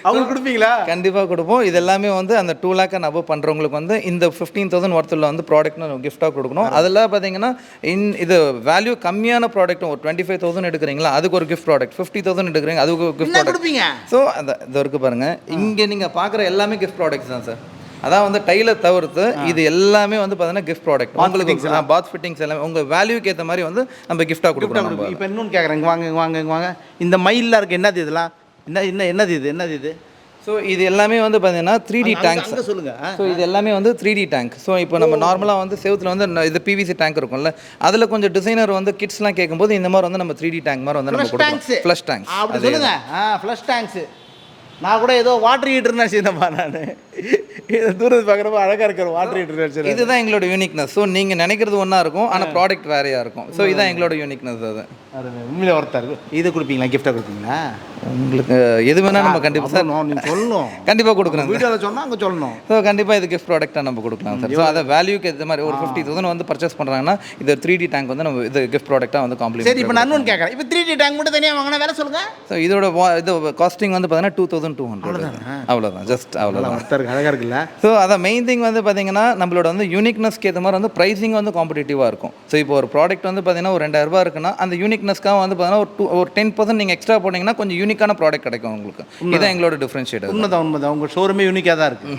அவங்களுக்கு கொடுப்பீங்களா? கண்டிப்பாக கொடுப்போம். இது எல்லாமே வந்து அந்த டூ லேக் அண்ட் அபோவ் பண்ணுறவங்களுக்கு வந்து இந்த ஃபிஃப்டீன் தௌசண்ட் ஒர்த்தில் வந்து ப்ராடக்ட் கிஃப்ட்டாக கொடுக்கணும். அதில் பார்த்தீங்கன்னா இன் இது வேல்யூ கம்மியான ப்ராடக்ட் ஒரு டுவெண்ட்டி ஃபைவ் தௌசண்ட் எடுக்கிறீங்களா அதுக்கு ஒரு கிஃப்ட் ப்ராடக்ட் ஃபிஃப்டி தௌசண்ட் எடுக்கிறீங்க அதுக்கு கிஃப்ட் ப்ராடக்ட் கொடுப்பீங்க? ஸோ அந்த இது இருக்கு பாருங்க. இங்கே நீங்கள் பார்க்குற எல்லாமே கிஃப்ட் ப்ராடக்ட்ஸ் தான் சார். அதான் வந்து டைலர் தவிர்த்து இது எல்லாமே வந்து பார்த்தீங்கன்னா கிஃப்ட் ப்ராடக்ட் உங்களுக்கு பாத் ஃபிட்டிங்ஸ் எல்லாமே. உங்கள் வேல்யூக்கு ஏற்ற மாதிரி வந்து நம்ம கிஃப்டாக கொடுக்குறோம் இப்போ இன்னொன்று கேட்குறேன் இங்கே வாங்க வாங்க வாங்க. இந்த மயிலில் இருக்கு என்னது இதெல்லாம்? என்ன என்ன என்னது இது? என்னது இது? ஸோ இது எல்லாமே வந்து பார்த்தீங்கன்னா த்ரீ டி டேங்க்ஸ் அங்க சொல்லுங்க. ஆ. ஸோ இது எல்லாமே வந்து த்ரீ டி டேங்க் ஸோ இப்போ நம்ம நார்மலாக வந்து செவுத்துல வந்து இது பிவிசி டேங்க் இருக்கும்ல அதில் கொஞ்சம் டிசைனர் வந்து கிட்ஸ்லாம் கேட்கும்போது இந்த மாதிரி வந்து நம்ம த்ரீ டி டேங்க் மாதிரி வந்து நம்ம டேங்க்ஸ் ஃப்ளஷ் டேங்க்ஸ் அப்படி சொல்லுங்க. ஆ ஃப்ளஷ் டேங்க்ஸ் நான் கூட ஏதோ வாட்டர் ஹீட்டர் நினச்சிருந்தேன்ப்பா நான். இது தூரத்து பார்க்குறப்ப அழகாக இருக்கிற வாட்டர் ஹீட்டர் நினச்சிருக்கேன் இதுதான் எங்களோட யூனிக்னஸ் ஸோ நீங்கள் நினைக்கிறது ஒன்றா இருக்கும் ஆனால் ப்ராடக்ட் வேறையாக இருக்கும். ஸோ இதுதான் எங்களோட யூனிக்னஸ் அது. உண்மையில ஒருத்தா இருக்கு. இது கொடுப்பீங்களா? கிஃப்டாக கொடுப்பீங்களா? உங்களுக்கு எது வேணால் நம்ம கண்டிப்பாக சார் நீங்கள் சொல்லணும். கண்டிப்பாக கொடுக்குறோம் வீடியோவில் சொன்னால் அங்கே சொல்லணும். ஸோ கண்டிப்பாக இது கிஃப்ட் ப்ராடக்ட்டாக நம்ம கொடுக்கலாம் சார். ஸோ அதை வேல்யூக்கு ஏற்ற மாதிரி ஒரு ஃபிஃப்டி தௌசண்ட் வந்து பர்ச்சேஸ் பண்ணுறாங்கன்னா இது த்ரீ டி டேங்க் வந்து நம்ம இது கிஃப்ட் ப்ராடக்ட்டாக வந்து சரி காம்ப்ளிமெண்ட் இப்போ நான் கேட்குறேன். இப்போ த்ரீ டி டேங்க் மட்டும் தனியாக வாங்கினா வேலை சொல்லுங்க. ஸோ இதோட இது காஸ்டிங் வந்து பார்த்தீங்கன்னா டூ தௌசண்ட் டூ ஹண்ட்ரட் அவ்வளோதான் ஜஸ்ட் அவ்வளோதான் அழகாக இருக்குல்ல? ஸோ அதான் மெயின் திங் வந்து பார்த்தீங்கன்னா நம்மளோட வந்து யூனிக்னஸ்க்கு ஏற்ற மாதிரி வந்து ப்ரைஸிங் வந்து காம்படிட்டிவாக இருக்கும். ஸோ இப்போ ஒரு ப்ராடக்ட் வந்து பார்த்தீங்கன்னா ஒரு ரெண்டாயிரம் ரூபாய் இருக்குன்னா அந்த யூனிக்னஸ்க்காக வந்து பார்த்தீங்கன்னா ஒரு டூ ஒரு டென் பர்சன்ட் நீங்கள் எக்ஸ்ட்ரா போனீங்கன்னா கொஞ்சம் யூனிக்கான ப்ராடக்ட் கிடைக்கும் உங்களுக்கு. இதுதான் எங்களோட டிஃப்ரென்ஷியேட் உண்மைதான் உண்மைதான். உங்கள் ஷோரூமே யூனிக்காக தான் இருக்கு.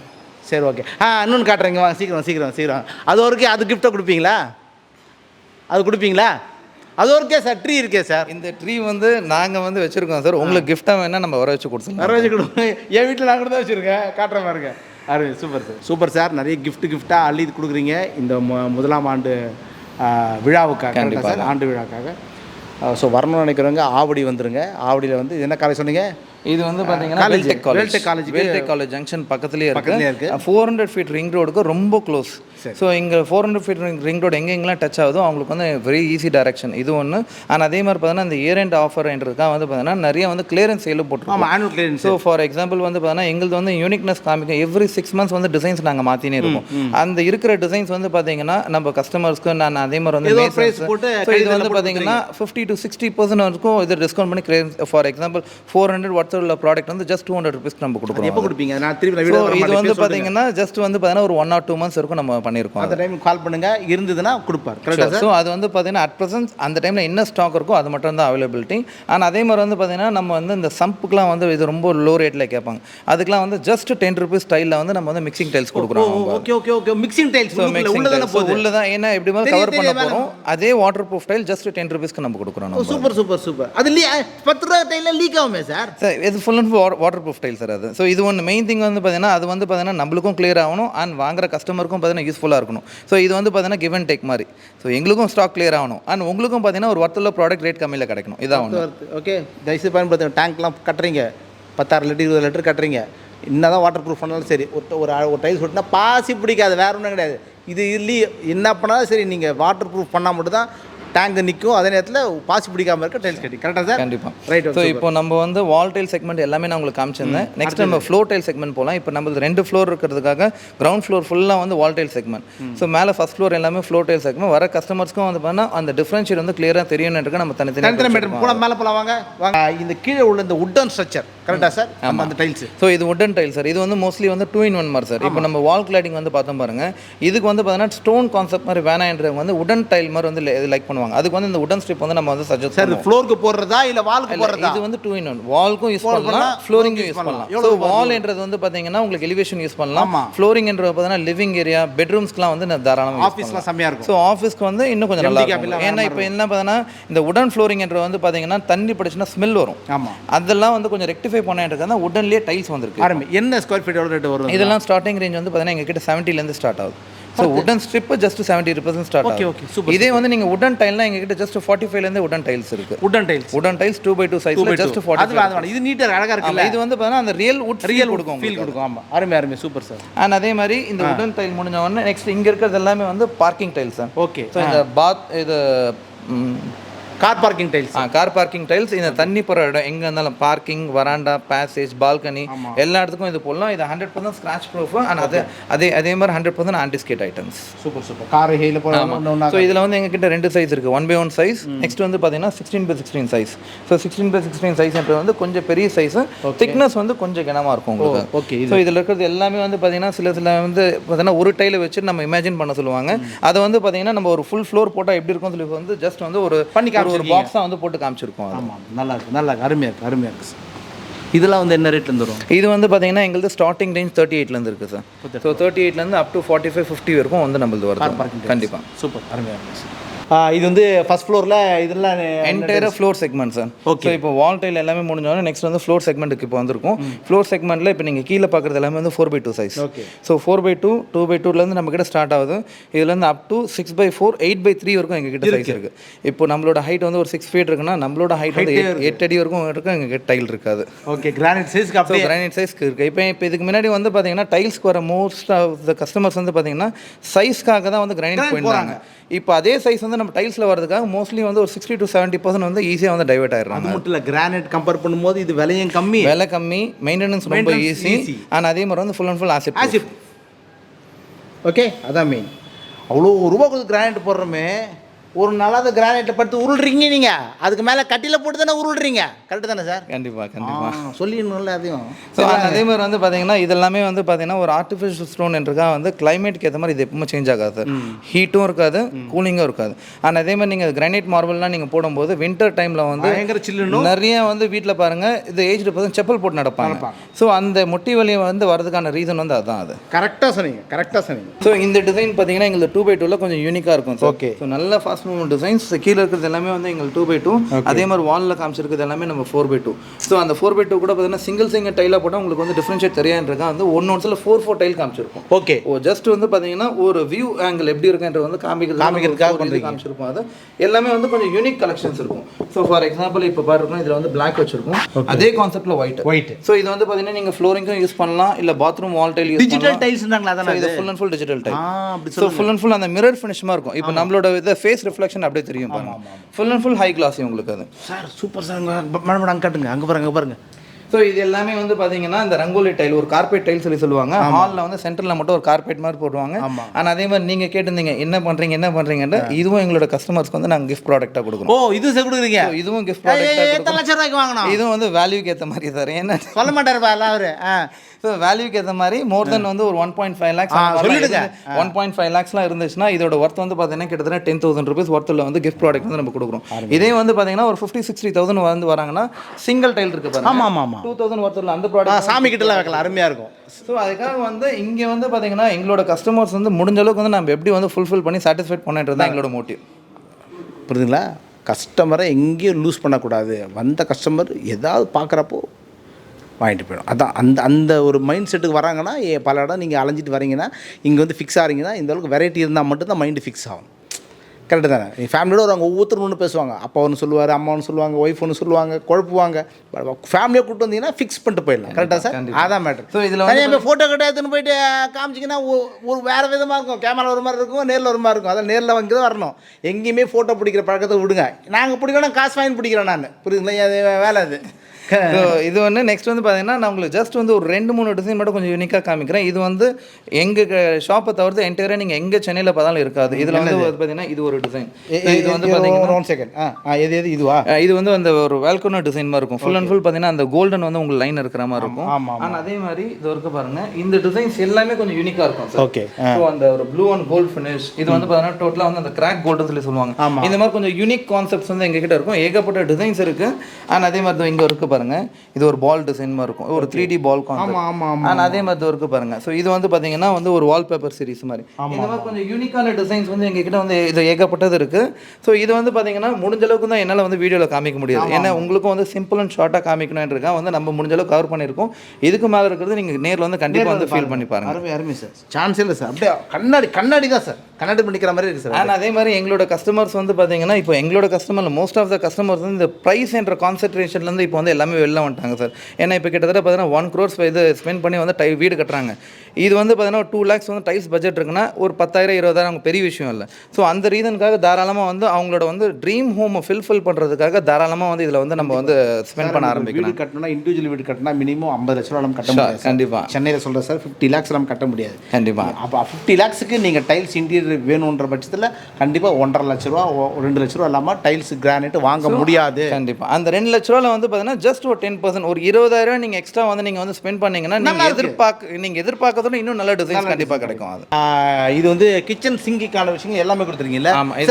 சரி ஓகே ஆ இன்னொன்று காட்டுறேங்க சீக்கிரம் சீக்கிரம் சீக்கிரம். அது வரைக்கும் அது கிஃப்ட்டை கொடுப்பீங்களா? அது கொடுப்பீங்களா? அது வரைக்கும் சார் ட்ரீ இருக்கே சார். இந்த ட்ரீ வந்து நாங்கள் வந்து வச்சுருக்கோம் சார். உங்களுக்கு கிஃப்ட்டாக வேணால் நம்ம வர வச்சு கொடுத்துருவோம் நிறைய வச்சு கொடுங்க. என் வீட்டில் நான் கூட தான் வச்சுருக்கேன். காட்டுற பாருங்க. அருமை சூப்பர் சார். Super sir. நிறைய gift கிஃப்ட்டாக அள்ளி கொடுக்குறீங்க. இந்த மு- முதலாம் ஆண்டு விழாவுக்காக ஆண்டு விழாக்காக. ஸோ வரணும்னு நினைக்கிறவங்க ஆவடி வந்துருங்க. ஆவடியில் வந்து இது என்ன காலேஜ் சொன்னீங்க? இது வந்து பார்த்தீங்கன்னா. வெல்டெக் காலேஜ் வெல்டெக் ஜங்ஷன் பக்கத்துலேயே இருக்கு. ஃபோர் ஹண்ட்ரட் ஃபீட் ரிங் ரோடுக்கு ரொம்ப க்ளோஸ் ஸோ இங்கே four hundred feet ring road எங்கே எங்கெல்லாம் டச் ஆகுதோ அவங்களுக்கு வந்து வெரி ஈஸி டைரக்ஷன் இது ஒன்று அண்ட் அதே மாதிரி பார்த்தீங்கன்னா இந்த இயர் எண்ட் ஆஃபர்ன்றதுக்காக வந்து பார்த்தீங்கன்னா நிறைய வந்து கிளியரன்ஸ் சேலும் போட்டுருக்கோம். கிளியரன்ஸ் ஸோ ஃபார் எக்ஸாம்பிள் வந்து பார்த்தீங்கன்னா எங்களுது வந்து யூனிக்னஸ் காமிக்கும். எவ்ரி சிக்ஸ் மந்த்ஸ் வந்து டிசைன்ஸ் நாங்கள் மாற்றினே இருக்கோம். அந்த இருக்கிற டிசைன்ஸ் வந்து பார்த்தீங்கன்னா நம்ம கஸ்டமர்ஸ்க்கு நான் அதே மாதிரி வந்து So இது வந்து பார்த்தீங்கன்னா ஃபிஃப்டி டு சிக்ஸ்டி பர்சன்ட் வரைக்கும் இது டிஸ்கவுண்ட் பண்ணி clear for example four hundred watts உள்ள ப்ராடக்ட் வந்து ஜஸ்ட் டூ ஹண்ட்ரட் ருபீஸ்க்கு நம்ம எப்போ கொடுக்குறோம் கொடுப்பீங்க? நான் திருப்பி இது வந்து பார்த்தீங்கன்னா ஜஸ்ட் வந்து பார்த்தீங்கன்னா ஒரு ஒன் ஆர் டூ மந்த்ஸ் வரைக்கும் நம்ம பண்ணியிருக்கோம் அந்த டைம் கால் பண்ணுங்க. இருந்ததுன்னா கொடுப்பார். கரெக்டாக ஸோ அது வந்து பார்த்தீங்கன்னா அட் ப்ரெசன்ட் அந்த டைமில் என்ன ஸ்டாக் இருக்கோ அது மட்டும் தான் அவைலபிலிட்டி அண்ட் அதே மாதிரி வந்து பார்த்தீங்கன்னா நம்ம வந்து இந்த சம்புக்குலாம் வந்து இது ரொம்ப லோ ரேட்டில் கேட்பாங்க. அதுக்கெலாம் வந்து ஜஸ்ட் டென் ருபீஸ் ஸ்டைலில் வந்து நம்ம வந்து மிக்சிங் டைல்ஸ் கொடுக்குறோம் okay okay okay mixing tiles உள்ள தான் ஏன்னா எப்படி கவர் பண்ண போகிறோம் அதே water proof tile just ten ருபீஸ்க்கு நம்ம கொடுக்குறோம் சூப்பர் சூப்பர் சூப்பர் அது பத்து ரூபா டைலில் லீக் ஆகுமே சார்? சார் இது full and full water proof tile sir அது. ஸோ இது ஒன்று மெயின் திங் வந்து பார்த்தீங்கன்னா அது வந்து பார்த்தீங்கன்னா நம்மளுக்கும் கிளியர் ஆகணும் அண்ட் வாங்குற கஸ்டமருக்கும் பார்த்தீங்கன்னா யூஸ்ஃபுல்லாக இருக்கணும். ஸோ இது வந்து பார்த்தீங்கன்னா கிவ் அண்ட் டேக் மாதிரி. ஸோ எங்களுக்கும் ஸ்டாக் கிளியர் ஆகணும். அண்ட் உங்களுக்கும் பார்த்தீங்கன்னா ஒரு ஒர்த்துள்ள ப்ராடக்ட் ரேட் கம்மியில் கிடைக்கணும். இதான் ஓகே தயவுசெய்து பயன்படுத்துங்க. டேங்க்லாம் கட்டுறீங்க. பத்தாறு லிட்டர் இருபது லிட்டர் கட்டுறீங்க. என்னதான் வாட்டர் ப்ரூஃப் பண்ணாலும் சரி ஒரு ஒரு டைல்ஸ் போட்டுனா பாசி பிடிக்காது. வேற ஒன்றும் கிடையாது. இது இல்லையே என்ன பண்ணாலும் சரி நீங்கள் வாட்டர் ப்ரூஃப் பண்ணால் மட்டும்தான் டேங்க் நிற்கும் அதே நேரத்தில் பாசி பிடிக்காம இருக்க டைல்ஸ் கட்டி. கரெக்டாக சார் கண்டிப்பாக ரைட் ஸோ இப்போ நம்ம வந்து வால் டைல் செக்மெண்ட் எல்லாமே நான் உங்களுக்கு காமிச்சிருந்தேன். நெக்ஸ்ட் நம்ம ஃப்ளோர் டைல் செக்மெண்ட் போகலாம் இப்போ நம்ம ரெண்டு ஃப்ளோர் இருக்கிறதுக்காக கிரவுண்ட் ஃப்ளோர் ஃபுல்லாக வந்து வால் டைல் செக்மெண்ட் ஸோ மேலே ஃபஸ்ட் ஃப்ளோர் எல்லாமே ஃப்ளோர் டைல் செக்மெண்ட் வர கஸ்டமர்ஸ்க்கும் வந்து பார்த்தா அந்த டிஃப்ரென்ஷியேட் வந்து கிளியராக தெரியணுன்றதுக்கு நம்ம தனித்தனி கூட மேலே வாங்க. வாங்க. இந்த கீழே உள்ள இந்த உட்டன் ஸ்ட்ரக்சர் கரெக்டாக சார் ஆமாம் அந்த டைல்ஸ் ஸோ இது உட்டன் டைல் சார் இது வந்து மோஸ்ட்லி வந்து டூ இன் ஒன் மாதிரி சார் இப்போ நம்ம வால் கிளாடிங் வந்து பார்த்தோம் பாருங்க. இதுக்கு வந்து பார்த்தீங்கன்னா ஸ்டோன் கான்செப்ட் மாதிரி வேணான்றவங்க வந்து உடன் டைல் மாதிரி வந்து லைக் பண்ணுவாங்க. அதுக்கு வந்து இந்த உடன் ஸ்ட்ரிப் வந்து நம்ம வந்து சஜஸ்ட் சார் ஃப்ளோருக்கு போடுறதா இல்லை வாலுக்கு போடுறதா? இது வந்து டூ இன் ஒன் வால்க்கும் யூஸ் பண்ணலாம் ஃப்ளோரிங்கும் யூஸ் பண்ணலாம். ஸோ வால்ன்றது வந்து பார்த்தீங்கன்னா உங்களுக்கு எலிவேஷன் யூஸ் பண்ணலாம். ஃப்ளோரிங்ன்றது பார்த்தீங்கன்னா லிவிங் ஏரியா பெட்ரூம்ஸ்க்குலாம் வந்து தாராளமாக ஆஃபீஸ்லாம் செம்மையாக இருக்கும். ஸோ ஆஃபீஸ்க்கு வந்து இன்னும் கொஞ்சம் நல்லா இருக்கும். ஏன்னா இப்போ என்ன பார்த்தீங்கன்னா இந்த உடன் ஃப்ளோரிங்ன்றது வந்து பார்த்தீங்கன்னா தண்ணி படிச்சுன்னா ஸ்மெல் வரும். ஆமாம் அதெல்லாம் வந்து கொஞ்சம் ரெக்டிஃபை பண்ணிட்டு உடன்லேயே டைல்ஸ் வந்திருக்கு. என்ன ஸ்கொயர் ஃபீட் எவ்வளோ ரேட் வரும்? இதெல்லாம் ஸ்டார்டிங் ரேஞ்ச் வந்து பார்த்தீங்கன்னா எங்ககிட்ட செவன்ட்டிலேருந்து ஸ்டார்ட் ஆகுது. So wooden strip just seventy rupees start ஆகும் okay, super, இதே வந்து நீங்கள் உடன் டைல்னா எங்ககிட்ட ஜஸ்ட் ஃபார்ட்டி ஃபைவ்லேருந்து உடன் டைல்ஸ் இருக்கு wooden tiles wooden tiles two by two சைஸில் ஜஸ்ட் ஃபார்ட்டி. இது நீட்டாக அழகாக இருக்குல்ல? இது வந்து பார்த்தீங்கன்னா அந்த ரியல் உட் ரியல் கொடுக்கும் ஃபீல் கொடுக்கும். ஆமாம் அருமை அருமை. சூப்பர் சார் அண்ட் அதே மாதிரி இந்த உடன் டைல் முடிஞ்ச உடனே நெக்ஸ்ட் இங்கே இருக்கிறது எல்லாமே வந்து பார்க்கிங் டைல்ஸ் ஓகே ஸோ இந்த பாத் இது car parking tiles car parking tiles இந்த தண்ணி போகிற இடம் எங்கே இருந்தாலும் பார்க்கிங் வராண்டா பேசேஜ் பால்கனி எல்லா இடத்துக்கும் இது போடலாம். இது hundred percent scratch proof and அதே அதே அதே மாதிரி hundred percent antiskid items super super car hail போகணும் ஸோ இதில் வந்து எங்ககிட்ட ரெண்டு சைஸ் இருக்குது one by one size next வந்து பார்த்தீங்கன்னா sixteen by sixteen size so sixteen by sixteen சைஸ்ன்றது வந்து கொஞ்சம் பெரிய சைஸ் திக்னஸ் வந்து கொஞ்சம் கனமாக இருக்கும் உங்களுக்கு. ஓகே ஸோ இதில் இருக்கிறது எல்லாமே வந்து பார்த்தீங்கன்னா சில சில வந்து பார்த்தீங்கன்னா ஒரு டைலை வச்சு நம்ம இமேஜின் பண்ண சொல்லுவாங்க. அதை வந்து பார்த்தீங்கன்னா நம்ம ஒரு ஃபுல் ஃப்ளோர் போட்டால் எப்படி இருக்கும்னு சொல்லி வந்து ஜஸ்ட் வந்து ஒரு பண்ணி ஒரு- ஒரு பாக்ஸாக வந்து போட்டு காமிச்சிருக்கோம். ஆமாம் நல்லா இருக்கு நல்லா இருக்கு. அருமையாக இருக்கு அருமையாக இருக்கு சார் இதெல்லாம் வந்து என்ன ரேட்லேருந்து வரும்? இது வந்து பார்த்தீங்கன்னா எங்களுது ஸ்டார்டிங் ரேஞ்ச் தேர்ட்டி எயிட்லேருந்து இருக்குது sir so thirty எயிட்லேருந்து up to forty five fifty வரைக்கும் வந்து நம்மளது வருது. கண்டிப்பாக சூப்பர் அருமையாக இருக்கு சார் இது வந்து ஃபர்ஸ்ட் ஃப்ளோரில் இதெல்லாம் என்டையராக ஃப்ளோர் செக்மெண்ட் சார். ஸோ இப்போ வால் டைல் எல்லாமே முடிஞ்சோடனே நெக்ஸ்ட் வந்து ஃப்ளோர் செக்மெண்ட்டுக்கு இப்போ வந்திருக்கும். ஃப்ளோர் செக்மெண்ட்டில் இப்போ நீங்கள் கீழே பார்க்குறது எல்லாமே வந்து four by two size Okay. So four by two two by டூலேருந்து நம்ம கிட்ட ஸ்டார்ட் ஆகுது. இதுலேருந்து up to six by four eight by three வரைக்கும் எங்கள் கிட்ட சைஸ் இருக்குது இப்போ நம்மளோட ஹைட் வந்து ஒரு சிக்ஸ் ஃபீட் இருக்குன்னா நம்மளோட ஹைட் வந்து எட்டு அடி வரைக்கும் இருக்கும் எங்கள் கிட்ட டைல் இருக்காது ஓகே கிரானைட் சைஸ்க்கு ஸோ அப்படியே கிரானைட் சைஸ்க்கு இருக்குது இப்போ இப்போ இதுக்கு முன்னாடி வந்து பார்த்தீங்கன்னா டைல்ஸ்க்கு வர மோஸ்ட் ஆஃப் த கஸ்டமர்ஸ் வந்து பார்த்தீங்கன்னா சைஸ்க்காக தான் வந்து கிரானைட் போயிருந்தாங்க. இப்போ அதே சைஸ் வந்து நம்ம டைல்ஸில் வரதுக்காக மோஸ்ட்லி வந்து ஒரு சிக்ஸ்டி டு செவன்ட்டி பர்சன்ட் வந்து ஈஸியாக வந்து டைவர்ட் அது ஆயிடுறாங்க மட்டும் இல்லை கிரானைட் கம்பேர் பண்ணும்போது இது விலையும் கம்மி. விலை கம்மி மெயின்டெனன்ஸ் ரொம்ப ஈஸி. அண்ட் அதே மாதிரி வந்து ஃபுல் அண்ட் ஃபுல் ஆசிப் ஆசிப் ஓகே அதான் மெயின் அவ்வளோ ரூபா கொடுத்து கிரானைட் போடுறோமே. ஒரு நாளாவது கிரானைட்டை படுத்து உருள்றீங்க நீங்கள் அதுக்கு மேலே கட்டில போட்டு தானே உருள்றீங்க. கரெக்டு தானே சார்? கண்டிப்பாக கண்டிப்பாக சொல்லிடணும்ல அதையும். ஸோ அதே மாதிரி வந்து பார்த்தீங்கன்னா இதெல்லாமே வந்து பார்த்தீங்கன்னா ஒரு ஆர்டிஃபிஷியல் ஸ்டோன் என்றுக்கா வந்து கிளைமேட்டுக்கு ஏற்ற மாதிரி இது எப்பவுமே சேஞ்ச் ஆகாது. ஹீட்டும் இருக்காது கூலிங்கும் இருக்காது. அண்ட் அதே மாதிரி நீங்கள் கிரானைட் மார்பிள்லாம் நீங்கள் போடும்போது வின்டர் டைமில் வந்து பயங்கர சில்லுன்னு நிறைய வந்து வீட்டில் பாருங்க இது ஏஜ்டு பர்சன் செப்பல் போட்டு நடப்பாங்க. ஸோ அந்த முட்டி வலி வந்து வரதுக்கான ரீசன் வந்து அதுதான் அது. கரெக்டாக சொன்னீங்க கரெக்டாக சொன்னீங்க. ஸோ இந்த டிசைன் பார்த்தீங்கன்னா எங்களுக்கு டூ பை டூவில் கொஞ்சம் யூனிக்காக இருக்கும் Okay. ஸோ நல்ல ஃபாஸ்ட் ரூம் டிசைன்ஸ் கீழே இருக்கிறது எல்லாமே வந்து எங்களுக்கு டூ பை டூ அதே மாதிரி வாலில் காமிச்சிருக்கிறது எல்லாமே நம்ம ஃபோர் பை டூ ஸோ அந்த ஃபோர் பை டூ கூட பார்த்தீங்கன்னா சிங்கிள் சிங்கிள் டைலாக போட்டால் உங்களுக்கு வந்து டிஃப்ரென்ஷியேட் தெரியாதுன்றதா வந்து ஒன்று ஒன்றில் ஃபோர் ஃபோர் டைல் காமிச்சிருக்கும். ஓகே ஓ ஜஸ்ட் வந்து பார்த்தீங்கன்னா ஒரு வியூ ஆங்கிள் எப்படி இருக்குன்றது வந்து காமிக்கிறது காமிக்கிறதுக்காக காமிச்சிருப்போம் அது எல்லாமே வந்து கொஞ்சம் யூனிக் கலெக்ஷன்ஸ் இருக்கும். ஸோ ஃபார் எக்ஸாம்பிள் இப்போ பாருங்க இதில் வந்து பிளாக் வச்சிருக்கும். அதே கான்செப்ட்ல ஒயிட் ஒயிட் ஸோ இது வந்து பார்த்தீங்கன்னா நீங்கள் ஃப்ளோரிங்கும் யூஸ் பண்ணலாம் இல்லை பாத்ரூம் வால் டைல் டிஜிட்டல் அதானே இது ஃபுல் அண்ட் ஃபுல் டிஜிட்டல் அப்படி ஸோ ஃபுல் அண்ட் ஃபுல் அந்த மிரர் ஃபினிஷ்மா இருக்கும். இப்போ நம்மளோட இதை ஃபேஸ் ரிஃப்ளெக்ஷன் அப்படியே தெரியும் பாருங்க. Full and full high class உங்களுக்கு அது. Sir super sir. மேடம் அங்கே காட்டுங்க. அங்கே பாருங்க அங்கே பாருங்க. ஸோ இது எல்லாமே வந்து பார்த்தீங்கன்னா இந்த ரங்கோலி டைல் ஒரு கார்பெட் டைல் சொல்லி சொல்லுவாங்க. ஹாலில் வந்து சென்டரில் மட்டும் ஒரு கார்பெட் மாதிரி போடுவாங்க. ஆனால் அதே மாதிரி நீங்கள் கேட்டிருந்தீங்க என்ன பண்ணுறீங்க என்ன பண்ணுறீங்கன்னு இதுவும் எங்களோட கஸ்டமர்ஸ்க்கு வந்து நாங்கள் கிஃப்ட் ப்ராடக்ட்டாக கொடுக்குறோம் ஓ இது கொடுக்குறீங்க? இதுவும் கிஃப்ட் எத்தனை லட்சம் ரூபாய்க்கு வாங்கணும். இதுவும் வந்து வேல்யூக்கு ஏற்ற மாதிரி சார் ஏன்னா சொல்ல எல்லாம் அவரு ஆ. ஸோ வேல்யூக்கு ஏற்ற மாதிரி மோர் தென் வந்து ஒரு ஒன் பாயிண்ட் ஃபைவ் லேக்ஸ் சொல்லிடுங்க. ஒன் பாயிண்ட் ஃபைவ் லேக்ஸ்லாம் இருந்துச்சுன்னா இதோட ஒர்த் வந்து பார்த்தீங்கன்னா கிட்டத்தட்ட டென் தௌசண்ட் ருபீஸ் ஒர்த்தில் வந்து கிஃப்ட் ப்ராடக்ட் வந்து நம்ம கொடுக்குறோம். இதே வந்து பார்த்தீங்கன்னா ஒரு ஃபிஃப்டி சிக்ஸ்டி தௌசண்ட் வந்து வராங்கன்னா சிங்கிள் டைல் இருக்கு பாருங்க. ஆமா ஆமா ஆமா. டூ தௌசண்ட் ஒர்த்தில் அந்த ப்ராடக்ட் சாமி கிட்டலாம் வைக்கலாம். அருமையா இருக்கும். ஸோ அதுக்காக வந்து இங்கே வந்து பார்த்தீங்கன்னா எங்களோட கஸ்டமர்ஸ் வந்து முடிஞ்ச அளவுக்கு வந்து நம்ம எப்படி வந்து ஃபுல்ஃபில் பண்ணி சாட்டிஸ்ஃபைட் பண்ணிட்டு தான் எங்களோட மோட்டிவ் புரியுதுங்களா? கஸ்டமரை எங்கேயும் லூஸ் பண்ணக்கூடாது. வந்த கஸ்டமர் ஏதாவது பார்க்குறப்போ வாங்கிட்டு போயிடும். அதான் அந்த அந்த ஒரு மைண்ட் செட்டுக்கு வராங்கன்னா ஏ, பல இடம் நீங்கள் அலைஞ்சிட்டு வரீங்கன்னா இங்கே வந்து ஃபிக்ஸ் ஆகிறீங்கன்னா இந்த அளவுக்கு வெரைட்டி இருந்தால் மட்டும்தான் மைண்டு ஃபிக்ஸ் ஆகும். கரெக்டு தானே? ஃபேமிலியோட வருவாங்க ஒவ்வொருத்தரும் ஒன்று பேசுவாங்க. அப்பா ஒன்று சொல்லுவார் அம்மா ஒன்று சொல்லுவாங்க ஒய்ஃப் ஒன்று சொல்லுவாங்க குழப்புவாங்க. ஃபேமிலியை கூப்பிட்டு வந்தீங்கன்னா ஃபிக்ஸ் பண்ணிட்டு போயிடலாம். கரெக்டாக சார். அதான் மேட்டர் So, இதுல வந்து தனியாக ஃபோட்டோ கிட்ட எடுத்துன்னு போயிட்டு காமிச்சிங்கன்னா ஒரு வேறு விதமாக இருக்கும். கேமரா ஒரு மாதிரி இருக்கும் நேரில் ஒரு மாதிரி இருக்கும். அதான் நேரில் வாங்கி தான் வரணும். எங்கேயுமே ஃபோட்டோ பிடிக்கிற பழக்கத்தை விடுங்க. நாங்கள் பிடிக்கணும் காசு வாங்கி பிடிக்கிறேன் நான். புரியுதுங்களா? வேலை அது. ஸோ இது வந்து நெக்ஸ்ட் வந்து பார்த்தீங்கன்னா நான் உங்களுக்கு ஜஸ்ட் வந்து ஒரு ரெண்டு மூணு டிசைன் மட்டும் கொஞ்சம் யூனிக்காக காமிக்கிறேன். இது வந்து எங்கள் ஷாப்பை தவிர்த்து என்டையராக நீங்கள் எங்கே சென்னையில் பார்த்தாலும் இருக்காது. இதில் வந்து பார்த்தீங்கன்னா இது ஒரு டிசைன் இது வந்து பார்த்தீங்கன்னா ஒன் செகண்ட் ஆ ஆ, எது எது இதுவா? இது வந்து அந்த ஒரு வேல்கோனோ டிசைன் மாதிரி இருக்கும். ஃபுல் அண்ட் ஃபுல் பார்த்தீங்கன்னா அந்த கோல்டன் வந்து உங்களுக்கு லைன் இருக்கிற மாதிரி இருக்கும். ஆனால் அதே மாதிரி இது இருக்கு பாருங்க. இந்த டிசைன்ஸ் எல்லாமே கொஞ்சம் யூனிக்காக இருக்கும் சார் ஓகே ஸோ அந்த ஒரு ப்ளூ அண்ட் கோல்ட் ஃபினிஷ் இது வந்து பார்த்தீங்கன்னா டோட்டலாக வந்து அந்த கிராக் கோல்டன் சொல்லி சொல்லுவாங்க. இந்த மாதிரி கொஞ்சம் யூனிக் கான்செப்ட்ஸ் வந்து எங்ககிட்ட இருக்கும். ஏகப்பட்ட டிசைன்ஸ் இருக்கு. அண்ட் அதே மாதிரி இங்க இருக்கு பாருங்க. இது ஒரு பால் டிசைன் மாதிரி இருக்கும். ஒரு த்ரீ டி பால் அண்ட் அதே மாதிரி இதோ இருக்கு பாருங்க. ஸோ இது வந்து பார்த்தீங்கன்னா வந்து ஒரு வால்பேப்பர் சீரிஸ் மாதிரி. இந்த மாதிரி கொஞ்சம் யூனிக்கான டிசைன்ஸ் வந்து எங்ககிட்ட வந்து இது ஏகப்பட்டது இருக்கு. ஸோ இது வந்து பார்த்தீங்கன்னா முடிஞ்ச அளவுக்கு தான் என்னால் வந்து வீடியோவில் காமிக்க முடியாது. ஏன்னா உங்களுக்கும் வந்து சிம்பிள் அண்ட் ஷார்ட்டாக காமிக்கணும்னு இருக்கா வந்து நம்ம முடிஞ்ச அளவுக்கு கவர் பண்ணியிருக்கோம். இதுக்கு மேலே இருக்கிறது நீங்கள் நேரில் வந்து கண்டிப்பாக வந்து ஃபீல் பண்ணி பாருங்க. அருமை அருமை சார் சான்ஸ் இல்லை சார் அப்படியே கண்ணாடி கண்ணாடி தான் சார் கண்ணாடி பண்ணிக்கிற மாதிரி இருக்கு சார் அண்ட் அதே மாதிரி எங்களோட கஸ்டமர்ஸ் வந்து பார்த்தீங்கன்னா இப்போ எங்களோட customer most of the customers வந்து இந்த ப்ரைஸ் என்ற கான்சென்ட்ரேஷன்லேருந்து இப்போ வந்து எல்லாமே வெளில வந்துட்டாங்க சார் ஏன்னா இப்போ கிட்டத்தட்ட பார்த்தீங்கன்னா ஒன் க்ரோர்ஸ் இது ஸ்பெண்ட் பண்ணி வந்து டை வீடு கட்டுறாங்க. இது வந்து பார்த்தீங்கன்னா டூ லேக்ஸ் வந்து டைல்ஸ் பட்ஜெட் இருக்குன்னா ஒரு பத்தாயிரம் இருபதாயிரம் அவங்க பெரிய விஷயம் இல்லை. ஸோ அந்த ரீசனுக்காக தாராளமாக வந்து அவங்களோட வந்து ட்ரீம் ஹோமை ஃபில்ஃபில் பண்ணுறதுக்காக தாராளமாக வந்து இதில் வந்து நம்ம வந்து ஸ்பெண்ட் பண்ண ஆரம்பிக்கலாம். வீடு கட்டணும்னா இண்டிவிஜுவல் வீடு கட்டினா மினிமம் ஐம்பது லட்ச ரூபா நம்ம கட்ட முடியாது கண்டிப்பாக சென்னையில் சொல்கிறேன் சார் ஃபிஃப்டி லேக்ஸ் நம்ம கட்ட முடியாது. கண்டிப்பாக அப்போ ஃபிஃப்டி லேக்ஸுக்கு நீங்கள் டைல்ஸ் இன்டீரியர் வேணுன்ற பட்சத்தில் கண்டிப்பாக ஒன்றரை லட்ச ரூபா ரெண்டு லட்ச ரூபா இல்லாமல் டைல்ஸ் கிரானைட் வாங்க முடியாது. கண்டிப்பா. அந்த ரெண்டு லட்ச ரூபால வந்து பார்த்தீங்கன்னா ஜஸ்ட் ஒரு டென் பர்சன்ட் ஒரு இருபதாயிரம் நீங்க எக்ஸ்ட்ரா வந்து நீங்க வந்து ஸ்பெண்ட் பண்ணீங்கன்னா நீங்க எதிர்பார்க்க நீங்க எதிர்பார்க்கறதோட இன்னும் நல்ல டிசைன்ஸ் கண்டிப்பா கிடைக்கும் அது. இது வந்து கிச்சன் சிங்கிக்கான விஷயங்கள் எல்லாமே கொடுத்துருக்கீங்கல்ல? ஆமா, இது-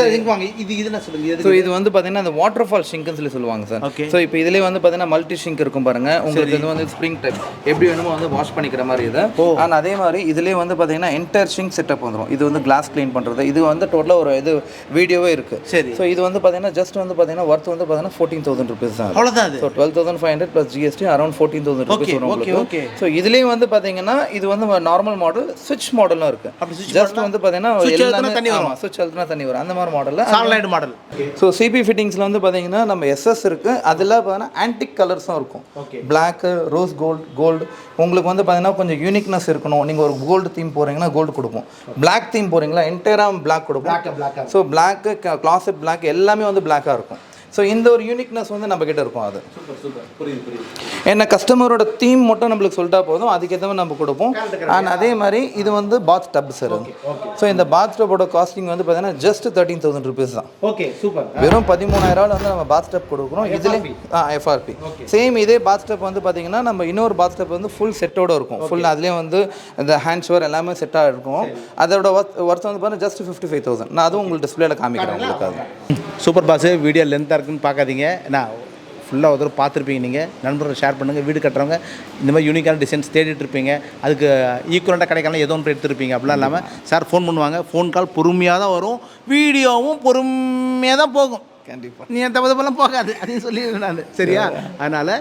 இது என்ன சொல்லுங்க? ஸோ இது? வந்து பார்த்தீங்கன்னா அந்த வாட்டர் ஃபால் ஷிங்க்னு சொல்லி சொல்லுவாங்க சார். Okay. ஸோ இப்போ இதுலேயே வந்து பார்த்தீங்கன்னா மல்டி ஷிங்க் இருக்கும் பாருங்க. உங்களுக்கு இது வந்து ஸ்ப்ரிங் டைப் எப்படி வேணுமோ வந்து வாஷ் பண்ணிக்கிற மாதிரி இது. ஆனால் அதே மாதிரி இதுலேயே வந்து பார்த்தீங்கன்னா என்டையர் ஷிங்க் செட்டப் வந்துடும் இது வந்து கிளாஸ் க்ளீன் பண்ணுறது இது வந்து டோட்டலாக ஒரு இது வீடியோவே இருக்கு. சரி. ஸோ இது வந்து பார்த்தீங்கன்னா ஜஸ்ட் வந்து பார்த்தீங்கன்னா ஒர்த் வந்து பார்த்தீங்கன்னா ஃபோர்டீன் தௌசண்ட் ருபீஸ் தான். அவ்வளோதான் so twelve thousand five hundred plus GST around fourteen thousand rupees வரும் உங்களுக்கு. okay. ஸோ இதுலேயும் வந்து பார்த்தீங்கன்னா இது வந்து நார்மல் மாடல் சுவிட்ச் மாடலும் இருக்கு. அப்படி switch ஜஸ்ட் வந்து பார்த்தீங்கன்னா தண்ணி வரும். சுவிட்ச் அழுத்தினா தண்ணி வரும். அந்த மாதிரி மாடலில் சான்லைட் மாடல் ஸோ சிபி ஃபிட்டிங்ஸில் வந்து பார்த்தீங்கன்னா நம்ம எஸ்எஸ் இருக்குது அதில் பார்த்தீங்கன்னா ஆன்டிக் கலர்ஸும் இருக்கும். பிளாக்கு ரோஸ் கோல்டு கோல்டு உங்களுக்கு வந்து பார்த்தீங்கன்னா கொஞ்சம் யூனிக்னஸ் இருக்கணும். நீங்கள் ஒரு கோல்டு தீம் போகிறீங்கன்னா கோல்டு கொடுப்போம் Black தீம் போகிறீங்களா என்டையராக பிளாக் கொடுப்போம். ஸோ பிளாக்கு கிளாசட் பிளாக் எல்லாமே வந்து பிளாக்காக இருக்கும் ஸோ இந்த ஒரு யூனிக்னஸ் வந்து நம்ம கிட்ட இருக்கும் அது. என்ன கஸ்டமரோட தீம் மட்டும் நம்மளுக்கு சொல்லிட்டா போதும். அதுக்கேற்ற மாதிரி நம்ம கொடுப்போம். அண்ட் அதே மாதிரி இது வந்து பாத் டப் சார் ஸோ இந்த பாத் டப்போட காஸ்டிங் வந்து பார்த்தீங்கன்னா ஜஸ்ட் தேர்ட்டீன் தௌசண்ட் ருபீஸ் தான். ஓகே சூப்பர் வெறும் பதிமூணாயிரம் வந்து நம்ம பாத் ஸ்டெப் கொடுக்குறோம். இதுலேயே ஆ எஃப்ஆர்பி சேம் இதே பாத் ஸ்டெப் வந்து பார்த்தீங்கன்னா நம்ம இன்னொரு பாத் ஸ்டெப் வந்து ஃபுல் செட்டோட இருக்கும். ஃபுல் அதுலேயே வந்து இந்த ஹேண்ட் ஷவர் எல்லாமே செட்டாக இருக்கும். அதோட ஒர்த் ஒர்த் வந்து பார்த்தீங்கன்னா ஜஸ்ட் ஃபிஃப்டி ஃபைவ் தௌசண்ட் நான் அதுவும் உங்களுக்கு டிஸ்பிளேல காமிக்கிறேன் உங்களுக்கு அது சூப்பர் பாஸ் வீடியோ லென்த்தாக இருக்குன்னு பார்க்காதீங்க. நான் ஃபுல்லாக ஒரு பார்த்துருப்பீங்க நீங்கள் நண்பர்கள் ஷேர் பண்ணுங்கள் வீடு கட்டுறவங்க. இந்த மாதிரி யூனிக்கான டிசைன்ஸ் தேடிட்டு இருப்பீங்க. அதுக்கு ஈக்குவலண்ட்டாக கிடைக்கலாம் ஏதோ ஒன்று எடுத்துருப்பீங்க. அப்படிலாம் இல்லாமல் சார் ஃபோன் பண்ணுவாங்க. ஃபோன் கால் பொறுமையாக தான் வரும். வீடியோவும் பொறுமையாக தான் போகும். கண்டிப்பாக நீ தப்பு தப்பெல்லாம் போகாது. அதையும் சொல்லிடுறேன் நான். சரியா? அதனால்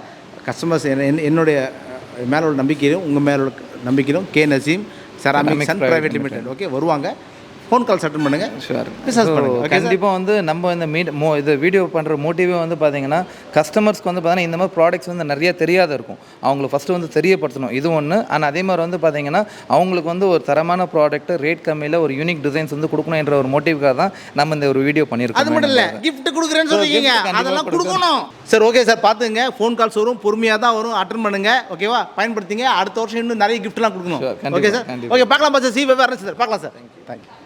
கஸ்டமர்ஸ் என்னுடைய மேலே உள்ள நம்பிக்கையிலும் உங்கள் மேலே உள்ள நம்பிக்கையிலும் K Naseem ceramics and private limited okay வருவாங்க. ஃபோன் கால்ஸ் அட்டன் பண்ணுங்கள் ஷுவர் பிஸ்னஸ் பண்ணுங்க. ஓகே கண்டிப்பாக வந்து நம்ம இந்த மீட் மோ இது வீடியோ பண்ணுற மோட்டிவே வந்து பார்த்தீங்கன்னா கஸ்டமர்ஸ்க்கு வந்து பார்த்தீங்கன்னா இந்த மாதிரி ப்ராடக்ட்ஸ் வந்து நிறைய தெரியாத இருக்கும். அவங்களுக்கு ஃபஸ்ட்டு வந்து தெரியப்படுத்தணும். இது ஒன்று ஆனால் அதே மாதிரி வந்து பார்த்தீங்கன்னா அவங்களுக்கு வந்து ஒரு தரமான ப்ராடக்ட் ரேட் கம்மியில் ஒரு யூனிக் டிசைன்ஸ் வந்து கொடுக்கணும் என்ற ஒரு மோட்டிவ்காக தான் நம்ம இந்த ஒரு வீடியோ பண்ணியிருக்கோம். அது மட்டும் இல்லை. gift கொடுக்குறேன்னு கண்டிப்பா அதெல்லாம் கொடுக்கணும். சார் ஓகே சார் பார்த்துங்க ஃபோன் கால்ஸ் வரும். பொறுமையாக தான் வரும். அட்டன் பண்ணுங்க. ஓகேவா பயன்படுத்திங்க. அடுத்த வருஷம் இன்னும் நிறைய கிஃப்ட்லாம் கொடுக்கணும். Okay sir. ஓகே பார்க்கலாம் சார் சி வேறு சார் பார்க்கலாம் சார் தேங்க்யூ